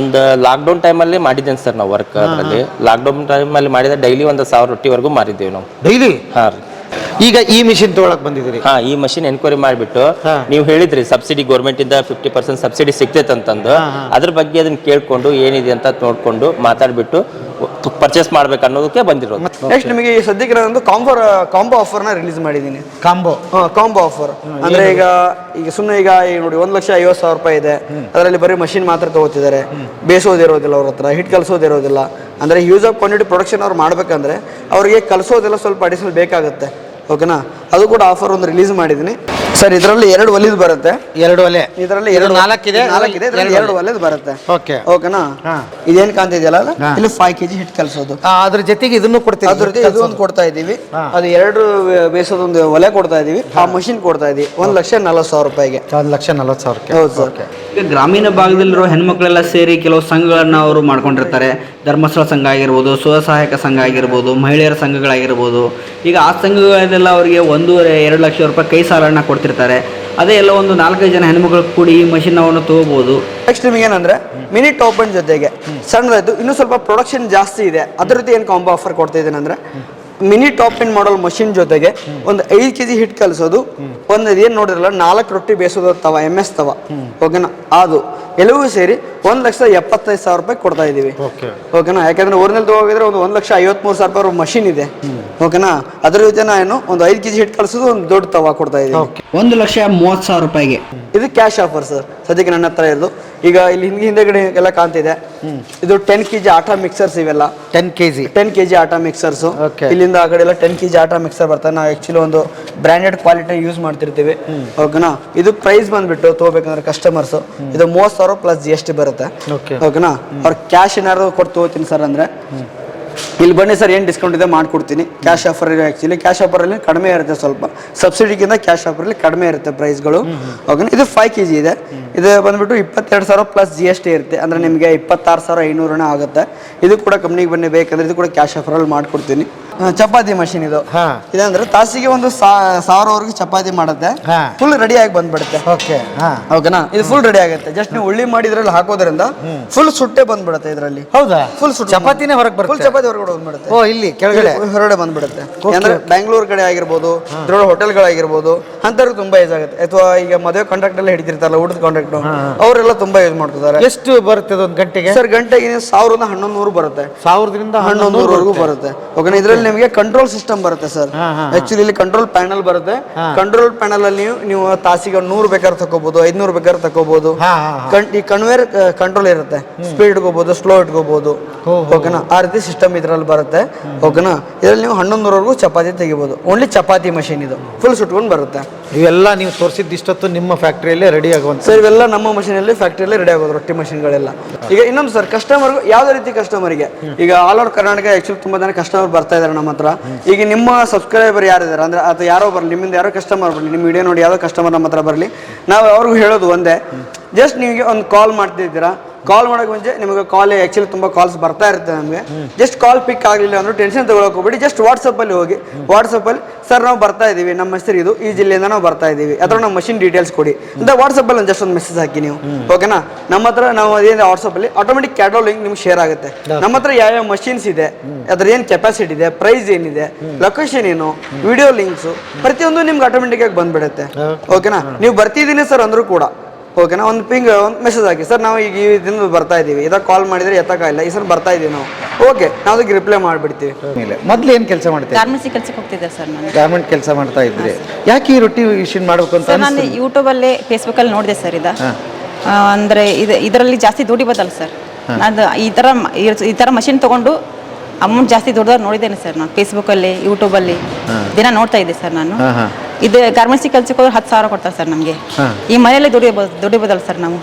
ಒಂದು ಲಾಕ್ಡೌನ್ ಟೈಮಲ್ಲಿ ಮಾಡಿದ್ದೇನೆ ಸರ್ ನಾವು ವರ್ಕ್ ಅದರಲ್ಲಿ. ಲಾಕ್ಡೌನ್ ಟೈಮಲ್ಲಿ ಮಾಡಿದ ಡೈಲಿ ಒಂದು ಸಾವಿರ ರೊಟ್ಟಿವರೆಗೂ ಮಾರಿದ್ದೇವೆ ನಾವು. ಡೈಲಿ ಹಾಂ ರೀ. ಈಗ ಈ ಮಿಷಿನ್ ತೊಗೊಳಕ್ ಬಂದಿದ್ರಿ ಹಾ ಈ ಮಷಿನ್ ಎನ್ಕ್ವೈರಿ ಮಾಡಿಬಿಟ್ಟು. ನೀವು ಹೇಳಿದ್ರಿ ಸಬ್ಸಿಡಿ ಗೌರ್ಮೆಂಟ್ ಇಂದ ಫಿಫ್ಟಿ ಪರ್ಸೆಂಟ್ ಸಬ್ಸಿಡಿ ಸಿಗ್ತೈತೆ ಅಂತಂದು ಅದ್ರ ಬಗ್ಗೆ ಅದನ್ನ ಕೇಳ್ಕೊಂಡು ಏನಿದೆ ಅಂತ ನೋಡ್ಕೊಂಡು ಮಾತಾಡ್ಬಿಟ್ಟು ಪರ್ಚೇಸ್ ಮಾಡ್ಬೇಕು ಅನ್ನೋದಕ್ಕೆ ಬಂದಿರೋದು. ನೆಕ್ಸ್ಟ್ ನಿಮಗೆ ಈ ಸದ್ಯಕ್ಕೆ ನಾನೊಂದು ಕಾಂಬೋ ಕಾಂಬೋ ನ ರಿಲೀಸ್ ಮಾಡಿದ್ದೀನಿ. ಕಾಂಬೋ ಕಾಂಬೋ ಆಫರ್ ಅಂದ್ರೆ ಈಗ ಈಗ ಸುಮ್ಮನೆ ಈಗ ಈಗ ನೋಡಿ ಒಂದ್ ಲಕ್ಷ ಐವತ್ತು ಸಾವಿರ ರೂಪಾಯಿ ಇದೆ. ಅದರಲ್ಲಿ ಬರೀ ಮಷಿನ್ ಮಾತ್ರ ತಗೋತಿದ್ದಾರೆ. ಬೇಸೋದಿರೋದಿಲ್ಲ ಅವ್ರ ಹತ್ರ ಹಿಟ್ ಕಲಸೋದಿರೋದಿಲ್ಲ ಅಂದ್ರೆ ಯೂಸ್ ಆಫ್ ಕ್ವಾಂಟಿಟಿ ಪ್ರೊಡಕ್ಷನ್ ಅವ್ರು ಮಾಡ್ಬೇಕಂದ್ರೆ ಅವ್ರಿಗೆ ಕಲ್ಸೋದೆಲ್ಲ ಸ್ವಲ್ಪ ಅಡಿಷನಲ್ ಬೇಕಾಗುತ್ತೆ. ಓಕೆನಾ ಅದು ಕೂಡ ಆಫರ್ ಒಂದು ರಿಲೀಸ್ ಮಾಡಿದ್ದೀನಿ. ಸರ್ ಇದರಲ್ಲಿ ಎರಡು ಒಲಿದ್ ಬರುತ್ತೆ. ಎರಡು ಒಲೆ. ಇದರಲ್ಲಿ ಇದು ಎರಡು ನಾಲ್ಕಿದೆ, ನಾಲ್ಕಿದೆ ಇದರಲ್ಲಿ ಎರಡು ಒಲೆದ್ ಬರುತ್ತೆ. ಓಕೆ. ಓಕೆನಾ? ಹಾ. ಇದೇನ್ ಕಾಣ್ತಿದೆಯಲ್ಲ ಅದು? ಇಲ್ಲಿ ಫೈವ್ ಕೆಜಿ ಹಿಟ್ ಕಲ್ಸೋದು. ಅದ್ರ ಜೊತೆಗೆ ಇದನ್ನು ಕೊಡ್ತೀವಿ ಅದ್ರ ಜೊತೆ ಇದು ಒಂದು ಕೊಡ್ತಾ ಇದೀವಿ. ಅದು ಎರಡು ಬೇಸೋದು ಒಂದು ಒಲೆ ಕೊಡ್ತಾ ಇದೀವಿ ಆ ಮಷಿನ್ ಕೊಡ್ತಾ ಇದೀವಿ ಒಂದ್ ಲಕ್ಷ ನಲವತ್ತು ಸಾವಿರ ರೂಪಾಯಿಗೆ. ಒಂದು ಲಕ್ಷ ನಲ್ವತ್ತು ಸಾವಿರ ಹೌದು ಸರ್. ಈಗ ಗ್ರಾಮೀಣ ಭಾಗದಲ್ಲಿರೋ ಹೆಣ್ಮಕ್ಳೆಲ್ಲ ಸೇರಿ ಕೆಲವು ಸಂಘಗಳನ್ನ ಅವರು ಮಾಡ್ಕೊಂಡಿರ್ತಾರೆ. ಧರ್ಮಸ್ಥಳ ಸಂಘ ಆಗಿರ್ಬೋದು ಸ್ವಸಹಾಯಕ ಸಂಘ ಆಗಿರ್ಬೋದು ಮಹಿಳೆಯರ ಸಂಘಗಳಾಗಿರ್ಬೋದು. ಈಗ ಆ ಸಂಘಗಳಲ್ಲೆಲ್ಲ ಅವರಿಗೆ ಒಂದೂವರೆ ಎರಡು ಲಕ್ಷ ರೂಪಾಯಿ ಕೈ ಸಾಲನ್ನ ಕೊಡ್ತಿರ್ತಾರೆ ಅದೇ ಎಲ್ಲ ಒಂದು ನಾಲ್ಕೈದು ಜನ ಹೆಣ್ಮಕ್ಳು ಕೂಡಿ ಈ ಮಷಿನ್ ಅವನ್ನು ತಗೋಬಹುದು ನೆಕ್ಸ್ಟ್ ನಿಮಗೆ ಏನಂದ್ರೆ ಮಿನಿ ಟಾಪ್ ಅಂಡ್ ಜೊತೆಗೆ ಸಣ್ಣದಾಯ್ತು ಇನ್ನೂ ಸ್ವಲ್ಪ ಪ್ರೊಡಕ್ಷನ್ ಜಾಸ್ತಿ ಇದೆ. ಅದ್ರ ಜೊತೆ ಏನು ಕಾಂಬೋ ಆಫರ್ ಕೊಡ್ತಾ ಇದ್ದೇನೆ ಅಂದ್ರೆ mini top and model machine ಜೊತೆಗೆ ಒಂದು ಐದು ಕೆಜಿ ಹಿಟ್ ಕಲಿಸೋದು ಒಂದು ಏನು ನೋಡಿರಲ್ಲ ನಾಲ್ಕು ರೊಟ್ಟಿ ಬೇಯಿಸೋದು ತವ ಎಂ ಎಸ್ ತವ. ಓಕೆನಾ ಅದು. ಎಲ್ಲವೂ ಸೇರಿ ಒಂದು ಲಕ್ಷದ ಎಪ್ಪತ್ತೈದು ಸಾವಿರ ರೂಪಾಯಿ ಕೊಡ್ತಾ ಇದೀವಿ ಓಕೆನಾ ಯಾಕಂದ್ರೆ ಊರಿನಲ್ಲಿ ತಗೋಗಿದ್ರೆ ಒಂದು ಒಂದು ಲಕ್ಷ ಐವತ್ಮೂರು ಸಾವಿರ ರೂಪಾಯಿ ಮಷಿನ್ ಇದೆ. ಓಕೆನಾ ಅದ್ರ ಜೊತೆ ಏನು ಒಂದು ಐದು ಕೆಜಿ ಹಿಟ್ ಕಲಿಸೋದು ಒಂದು ದೊಡ್ಡ ತವ ಕೊಡ್ತಾ ಇದೀವಿ ಒಂದು ಲಕ್ಷ ಮೂವತ್ತು ಸಾವಿರ ರೂಪಾಯಿಗೆ. ಇದು ಕ್ಯಾಶ್ ಆಫರ್ ಸರ್ ಸದ್ಯಕ್ಕೆ ನನ್ನ ಹತ್ರ ಇರೋದು. ಈಗ ಇಲ್ಲಿ ಹಿಂದೆ ಹಿಂದೆಗಡೆ ಎಲ್ಲ ಕಾಣ್ತಿದೆ. ಇದು ಟೆನ್ ಕೆ ಜಿ ಆಟಾ ಮಿಕ್ಸರ್ಸ್ ಇವೆಲ್ಲ. Ten K G ten K G ಆಟಾ ಮಿಕ್ಸರ್ಸ್. ಇಲ್ಲಿಂದ ಆ ಕಡೆ ಎಲ್ಲ ಟೆನ್ ಕೆ ಜಿ ಆಟಾ ಮಿಕ್ಸರ್ ಬರ್ತದೆ ನಾವು ಆಕ್ಚುಲಿ ಒಂದು ಬ್ರ್ಯಾಂಡೆಡ್ ಕ್ವಾಲಿಟಿ ಯೂಸ್ ಮಾಡ್ತಿರ್ತೀವಿ. ಓಕೆನಾ ಇದು ಪ್ರೈಸ್ ಬಂದ್ಬಿಟ್ಟು ತಗೋಬೇಕಂದ್ರೆ ಕಸ್ಟಮರ್ಸ್ ಇದು ಮೂವತ್ತು ಸಾವಿರ ಪ್ಲಸ್ ಜಿ ಎಸ್ ಟಿ ಬರುತ್ತೆ. ಓಕೆನಾ ಅವ್ರ ಕ್ಯಾಶ್ ಏನಾದ್ರು ಕೊಟ್ಟು ತಗೋತೀನಿ ಸರ್ ಅಂದ್ರೆ. ಇಲ್ಲಿ ಬನ್ನಿ ಸರ್ ಏನು ಡಿಸ್ಕೌಂಟ್ ಇದೆ ಮಾಡಿಕೊಡ್ತೀನಿ. ಕ್ಯಾಶ್ ಆಫರ್ ಇದೆ ಆ್ಯಕ್ಚುಲಿ ಕ್ಯಾಶ್ ಆಫರಲ್ಲಿ ಕಡಿಮೆ ಇರುತ್ತೆ ಸ್ವಲ್ಪ. ಸಬ್ಸಿಡಿಗಿಂತ ಕ್ಯಾಶ್ ಆಫರಲ್ಲಿ ಕಡಿಮೆ ಇರುತ್ತೆ ಪ್ರೈಸ್ಗಳು ಓಕೆ ಇದು ಫೈವ್ ಕೆ ಜಿ ಇದೆ. ಇದು ಬಂದ್ಬಿಟ್ಟು ಇಪ್ಪತ್ತೆರಡು ಸಾವಿರ ಪ್ಲಸ್ ಜಿ ಎಸ್ ಟಿ ಇರುತ್ತೆ. ಅಂದರೆ ನಿಮಗೆ ಇಪ್ಪತ್ತಾರು ಸಾವಿರ ಐನೂರನೇ ಆಗುತ್ತೆ. ಇದು ಕೂಡ ಕಂಪ್ನಿಗೆ ಬನ್ನಿ ಬೇಕಂದ್ರೆ ಇದು ಕೂಡ ಕ್ಯಾಶ್ ಆಫರಲ್ಲಿ ಮಾಡಿಕೊಡ್ತೀನಿ. ಚಪಾತಿ ಮಷಿನ್ ಇದು. ಹಾ. ಇದಂದ್ರೆ ತಾಸಿಗೆ ಒಂದು ಸಾವಿರವರೆಗೂ ಚಪಾತಿ ಮಾಡುತ್ತೆ. ಹಾ. ಫುಲ್ ರೆಡಿ ಆಗಿ ಬಂದ್ಬಿಡುತ್ತೆ. ಓಕೆ ಹಾಂ. ಓಕೆನಾ ಇದು ಫುಲ್ ರೆಡಿ ಆಗುತ್ತೆ. ಜಸ್ಟ್ ನೀವು ಉಳ್ಳಿ ಮಾಡಿ ಇದ್ರಲ್ಲಿ ಹಾಕೋದ್ರಿಂದ ಫುಲ್ ಸುಟ್ಟೆ ಬಂದ್ಬಿಡುತ್ತೆ ಇದರಲ್ಲಿ. ಹೌದಾ? ಫುಲ್ ಸುಟ್ಟು ಚಪಾತಿನೇ ಹೊರಗೆ ಫುಲ್ ಬರುತ್ತೆ. ಚಪಾತಿ ಹೊರಗಡೆ ಬಂದ್ಬಿಡುತ್ತೆ. ಓ ಇಲ್ಲಿ ಕೆಳಗಡೆ. ಹೊರಗಡೆ ಬಂದ್ಬಿಡುತ್ತೆ. ಅಂದ್ರೆ ಬೆಂಗಳೂರು ಕಡೆ ಆಗಿರ್ಬೋದು ಇದ್ರೊಳಗೆ ಹೋಟೆಲ್ಗಳಾಗಿರ್ಬೋದು ಅಂತವ್ರಿಗೆ ತುಂಬಾ ಯೂಸ್ ಆಗುತ್ತೆ. ಅಥವಾ ಈಗ ಮದುವೆ ಕಾಂಟ್ರಾಕ್ಟ್ ಎಲ್ಲ ಹಿಡಿದಿರ್ತಾರಲ್ಲ ಊಟದ ಕಾಂಟ್ರಾಕ್ಟ್ ಅವರೆಲ್ಲ ತುಂಬಾ ಯೂಸ್ ಮಾಡ್ತಿದ್ದಾರೆ. ಎಷ್ಟು ಬರುತ್ತೆ ಅದು ಒಂದು ಗಂಟೆಗೆ? ಸರ್ ಗಂಟೆಗೆ ನೀವು ಸಾವಿರದ ಹನ್ನೊಂದು ನೂರು ಬರುತ್ತೆ. ಸಾವಿರದಿಂದ ಹನ್ನೊಂದು ನೂರವರೆಗೂ ಬರುತ್ತೆ. ಓಕೆನಾ ಇದರಲ್ಲಿ ನಿಮಗೆ ಕಂಟ್ರೋಲ್ ಸಿಸ್ಟಮ್ ಬರುತ್ತೆ ಸರ್ ಆಕ್ಚುಲಿ ಇಲ್ಲಿ ಕಂಟ್ರೋಲ್ ಪ್ಯಾನಲ್ ಬರುತ್ತೆ. ಕಂಟ್ರೋಲ್ ಪ್ಯಾನಲ್ ಅಲ್ಲಿ ನೀವು ನೀವು ತಾಸಿಗೆ ನೂರು ಬೇಕಾದ್ರೆ ತಗೋಬಹುದು ಐದ್ನೂರು ಬೇಕಾದ್ರೆ ತಗೋಬಹುದು. ಈ ಕನ್ವೇರ್ ಕಂಟ್ರೋಲ್ ಇರುತ್ತೆ. ಸ್ಪೀಡ್ ಇಟ್ಕೋಬಹುದು ಸ್ಲೋ ಇಟ್ಕೋಬಹುದು ಓಕೆನಾ? ಆ ರೀತಿ ಸಿಸ್ಟಮ್ ಇದ್ರಲ್ಲಿ ಬರುತ್ತೆ. ಓಕೆನಾ? ಇದರಲ್ಲಿ ನೀವು ಹನ್ನೊಂದರವರೆಗೂ ಚಪಾತಿ ತೆಗಿಬಹುದು ಓನ್ಲಿ ಚಪಾತಿ ಮಷೀನ್ ಇದು. ಫುಲ್ ಸುಟ್ಕೊಂಡು ಬರುತ್ತೆ. ಇವೆಲ್ಲ ನೀವು ತೋರಿಸಿದ್ದು ಇಷ್ಟೊತ್ತು ನಿಮ್ಮ ಫ್ಯಾಕ್ಟ್ರಿಯಲ್ಲೇ ರೆಡಿ ಆಗುವಂತ ಸರ್ ಇವೆಲ್ಲ ನಮ್ಮ ಮಷೀನಲ್ಲಿ ಫ್ಯಾಕ್ಟ್ರಿಯಲ್ಲಿ ರೆಡಿ ಆಗೋದು ರೊಟ್ಟಿ ಮಷೀನ್ಗಳೆಲ್ಲ ಈಗ ಇನ್ನೊಂದು ಸರ್ ಕಸ್ಟಮರ್ಗೂ ಯಾವುದೇ ರೀತಿ ಕಸ್ಟಮರ್ಗೆ ಈಗ ಆಲ್ ಓವರ್ ಕರ್ನಾಟಕ ಆಕ್ಚುಲಿ ತುಂಬಾ ಜನ ಕಸ್ಟಮರ್ ಬರ್ತಾ ಇದ್ದಾರೆ. ನಮ್ಮ ಹತ್ರ. ಈಗ ನಿಮ್ಮ ಸಬ್ಸ್ಕ್ರೈಬರ್ ಯಾರಿದ್ದಾರೆ? ಅಂದ್ರೆ ಅದು ಯಾರೋ ಬರಲಿ, ನಿಮ್ಮಿಂದ ಯಾರೋ ಕಸ್ಟಮರ್ ಬರಲಿ, ನಿಮ್ಮ ವಿಡಿಯೋ ನೋಡಿ ಯಾವುದೋ ಕಸ್ಟಮರ್ ನಮ್ಮ ಹತ್ರ ಬರಲಿ. ನಾವು ಅವ್ರಿಗೂ ಹೇಳೋದು ಒಂದೇ. ಜಸ್ಟ್ ನಿಮಗೆ ಒಂದು ಕಾಲ್ ಮಾಡ್ತಿದ್ದೀರಾ? ಕಾಲ್ ಮಾಡೋಕೆ ಮುಂಚೆ ನಿಮಗೆ ಕಾಲ್ ಆ್ಯಕ್ಚುಲಿ ತುಂಬ ಕಾಲ್ಸ್ ಬರ್ತಾ ಇರುತ್ತೆ ನಮಗೆ. ಜಸ್ಟ್ ಕಾಲ್ ಪಿಕ್ ಆಗಲಿಲ್ಲ ಅಂದ್ರೆ ಟೆನ್ಷನ್ ತಗೊಳಕ್ ಹೋಗ್ಬಿಡಿ. ಜಸ್ಟ್ ವಾಟ್ಸಪ್ಪಲ್ಲಿ ಹೋಗಿ ವಾಟ್ಸಪ್ಪಲ್ಲಿ ಸರ್ ನಾವು ಬರ್ತಾ ಇದ್ದೀವಿ. ನಮ್ಮ ಹೆಸರು ಇದು. ಈ ಜಿಲ್ಲೆಯಿಂದ ನಾವು ಬರ್ತಾ ಇದ್ದೀವಿ. ಅಥವಾ ನಮ್ಮ ಮಷಿನ್ ಡೀಟೇಲ್ಸ್ ಕೊಡಿ. ಅಂತ ವಾಟ್ಸಪ್ಪಲ್ಲಿ ಒಂದು ಜಸ್ಟ್ ಒಂದು ಮೆಸೇಜ್ ಹಾಕಿ ನೀವು. ಓಕೆನಾ ನಮ್ಮ ಹತ್ರ ನಾವು ಅದೇನು ವಾಟ್ಸಪ್ಪಲ್ಲಿ ಆಟೋಮೆಟಿಕ್ ಕ್ಯಾಟೋ ಲಿಂಕ್ ನಿಮ್ಗೆ ಶೇರ್ ಆಗುತ್ತೆ. ನಮ್ಮ ಹತ್ರ ಯಾವ ಮಷಿನ್ಸ್ ಇದೆ ಅದ್ರ ಏನು ಕೆಪಾಸಿಟಿ ಇದೆ ಪ್ರೈಸ್ ಏನಿದೆ ಲೊಕೇಶನ್ ಏನು ವಿಡಿಯೋ ಲಿಂಕ್ಸು ಪ್ರತಿಯೊಂದು ನಿಮ್ಗೆ ಆಟೋಮೆಟಿಕ್ ಆಗಿ ಬಂದ್ಬಿಡುತ್ತೆ. ಓಕೆನಾ ನೀವು ಬರ್ತಿದ್ದೀನಿ ಸರ್ ಅಂದ್ರೂ ಕೂಡ. ಓಕೆನಾ ಒಂದು ಪಿಂಗ್ ಒಂದು ಮೆಸೇಜ್ ಹಾಕಿ. ಸರ್ ನಾವು ಈಗ ಈ ದಿನ ಬರ್ತಾ ಇದ್ದೀವಿ ಇದಾಗ ಕಾಲ್ ಮಾಡಿದ್ರೆ ಎತ್ತಕ್ಕಾಗಿಲ್ಲ ಈ ಸರ್ ಬರ್ತಾ ಇದ್ದೀವಿ ನಾವು. ಓಕೆ ನಾವು ಅದಕ್ಕೆ ರಿಪ್ಲೈ ಮಾಡಿಬಿಡ್ತೀವಿ. ಮೇಲೆ ಮೊದಲು ಏನು ಕೆಲಸ ಮಾಡ್ತೀವಿ ಫಾರ್ಮಸಿ ಕೆಲಸಕ್ಕೆ ಹೋಗ್ತಿದ್ದೆ ಸರ್ ನಾನು. ಗಾರ್ಮೆಂಟ್ ಕೆಲಸ ಮಾಡ್ತಾ ಇದ್ರಿ. ಯಾಕೆ ಈ ರೊಟ್ಟಿ ಮಿಷಿನ್ ಮಾಡಬೇಕು ಅಂತ ಸರ್ ನಾನು ಯೂಟ್ಯೂಬಲ್ಲೇ ಫೇಸ್ಬುಕ್ಕಲ್ಲಿ ನೋಡಿದೆ ಸರ್ ಇದು. ಆ, ಅಂದ್ರೆ ಇದು ಇದರಲ್ಲಿ ಜಾಸ್ತಿ ದುಡಿಬೋದಲ್ಲ ಬದಲ್ಲ ಸರ್. ಅದು ಈ ಥರ ಮ- ಈ- ಈ ಥರ ಮಷಿನ್ ತೊಗೊಂಡು ಅಮೌಂಟ್ ಜಾಸ್ತಿ ದುಡ್ದವ್ರು ನೋಡಿದ್ದೇನೆ ಸರ್ ನಾನು. ಫೇಸ್ಬುಕ್ಕಲ್ಲಿ ಯೂಟ್ಯೂಬಲ್ಲಿ ದಿನ ನೋಡ್ತಾ ಇದ್ದೆ ಸರ್ ನಾನು. ಹಾ, ಹಾ. ಇದು ಗಾರ್ಮೆಂಟ್ಸಿಗೆ ಕೆಲ್ಸಕ್ಕೆ ಹೋದ್ರೆ ಹತ್ತು ಸಾವಿರ ಕೊಡ್ತಾರೆ ಸರ್ ನಮಗೆ. ಈ ಮನೆಯಲ್ಲೇ ದುಡಿ ದುಡಿಬೋದಲ್ಲ ಸರ್ ನಾವು.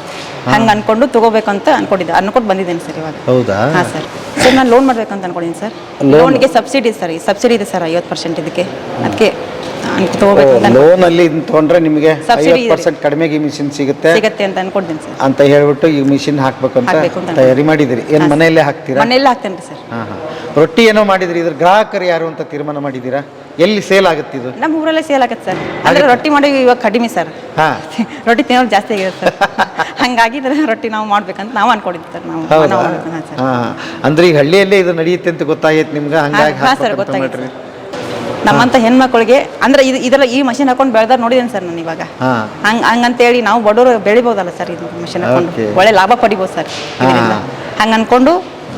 ಹಂಗೆ ಅನ್ಕೊಂಡು ತಗೋಬೇಕಂತ ಅನ್ಕೊಂಡಿದ್ದೆ. ಅನ್ಕೊಂಡು ಬಂದಿದ್ದೇನೆ ಸರ್ ಇವಾಗ. ಹೌದಾ? ಹಾಂ ಸರ್. ಸರ್ ನಾನು ಲೋನ್ ಮಾಡ್ಬೇಕಂತ ಅನ್ಕೊಂಡಿದ್ದೀನಿ ಸರ್. ಲೋನ್ಗೆ ಸಬ್ಸಿಡಿ ಸರ್. ಈ ಸಬ್ಸಿಡಿ ಇದೆ ಸರ್ ಐವತ್ತು ಪರ್ಸೆಂಟ್ ಇದಕ್ಕೆ. ಅದಕ್ಕೆ ಲೋನ್ ಅಲ್ಲಿ ತಗೊಂಡ್ರೆ ನಿಮಗೆ. ಪರ್ಸೆಂಟ್ ಕಡಿಮೆಗೆ ಮಿಷಿನ್ ಸಿಗುತ್ತೆ? ಸಿಗತ್ತೆ ಅಂತ ಅನ್ಕೊಂಡಿದ್ದೀನಿ ಸರ್. ಅಂತ ಹೇಳ್ಬಿಟ್ಟು ಈ ಮಿಷಿನ್ ಹಾಕ್ಬೇಕು ಅಂತ ತಯಾರಿ ಮಾಡಿದಿರಿ. ಏನು ಮನೆಯಲ್ಲೇ ಹಾಕ್ತೀರಾ? ಮನೆಯಲ್ಲೇ ಹಾಕ್ತೇನೆ ಸರ್. ರೊಟ್ಟಿ ಏನೋ ಮಾಡಿದ್ರಿ. ಇದ್ರ ಗ್ರಾಹಕರು ಯಾರು ಅಂತ ತೀರ್ಮಾನ ಮಾಡಿದ್ದೀರಾ? ಎಲ್ಲಿ ಸೇಲ್ ಆಗುತ್ತೆ ಇದು? ನಮ್ಮ ಊರಲ್ಲೇ ಸೇಲ್ ಆಗತ್ತೆ ಸರ್. ಅಂದ್ರೆ ರೊಟ್ಟಿ ಮಾಡಿ ಇವಾಗ ಕಡಿಮೆ ಸರ್. ಹಾ. ರೊಟ್ಟಿ ತಿನ್ನೋದು ಜಾಸ್ತಿ ಆಗಿರುತ್ತೆ ಸರ್. ರೊಟ್ಟಿ ನಾವು ಮಾಡ್ಬೇಕಂತ ನಾವು ಅನ್ಕೊಂಡಿದ್ವಿ ಸರ್. ನಾವು ಹೌದಾ? ನಾವು ಮಾಡ್ಬೇಕು ಹಾಂ ಸರ್. ಹಾ. ಅಂದ್ರೆ ಈಗ ಹಳ್ಳಿಯಲ್ಲೇ ಇದು ನಡೆಯುತ್ತೆ ಅಂತ ಗೊತ್ತಾಗೈತೆ ನಿಮ್ಗೆ? ಹಂಗಾಗಿ ಹಾ, ಸರ್ ಹಾಕ್ಬೇಕಂತ ಮಾಡ್ರಿ. ನಮ್ಮಂತ ಹೆಣ್ಮಕ್ಳಿಗೆ ಅಂದ್ರೆ ಇದು ಇದೆಲ್ಲ ಈ ಮಷಿನ್ ಹಾಕೊಂಡು ಬೆಳೆದಾರ ನೋಡಿದೇನ್ ಸರ್ ನಾನು ಇವಾಗ. ಹಾ. ಹಂಗ ಹಂಗಂತೇಳಿ ನಾವು ಬಡವರು ಬೆಳಿಬೋದಲ್ಲ ಸರ್ ಇದು ಮಷಿನ್ ಹಾಕೊಂಡು. Okay. ಒಳ್ಳೆ ಲಾಭ ಪಡಿಬೋದು ಸರ್. ಇದರಿಂದ. ಹಂಗ ಅನ್ಕೊಂಡು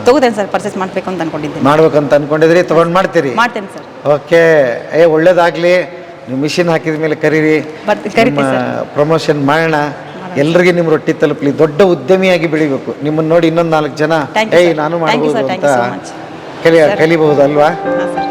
ತಗೋತೇನೆ ಸರ್ ಪರ್ಚೇಸ್ ಮಾಡ್ಬೇಕು ಅಂತ ಅನ್ಕೊಂಡಿದ್ದೀನಿ ಮಾಡ್ಬೇಕಂತ ಅನ್ಕೊಂಡಿದ್ರಿ ತಗೊಂಡ್ ಮಾಡ್ತೀರಿ? ಮಾಡ್ತೇನೆ ಸರ್. ಓಕೆ ಏ ಒಳ್ಳೇದಾಗ್ಲಿ ನೀವು ಮಿಷಿನ್ ಹಾಕಿದ ಮೇಲೆ ಕರೀರಿ ಬರ್ತಿ- ಕರಿತೀವಿ ಸರ್. ಪ್ರಮೋಷನ್ ಮಾಡೋಣ ಎಲ್ರಿಗೆ ನಿಮ್ಮ ರೊಟ್ಟಿ ತಲುಪಲಿ ದೊಡ್ಡ ಉದ್ಯಮಿಯಾಗಿ ಬೆಳಿಬೇಕು ನಿಮ್ಮನ್ನ ನೋಡಿ ಇನ್ನೊಂದು ನಾಲ್ಕು ಜನ Thank you, ಏಯ್ sir. ನಾನು Thank you, ಮಾಡ್ಬೋದು sir. ಅಂತ Thank you so much. ಕಲಿಯ. ಕಲಿಬಹುದು ಅಲ್ವಾ ಹಾಂ ಸರ್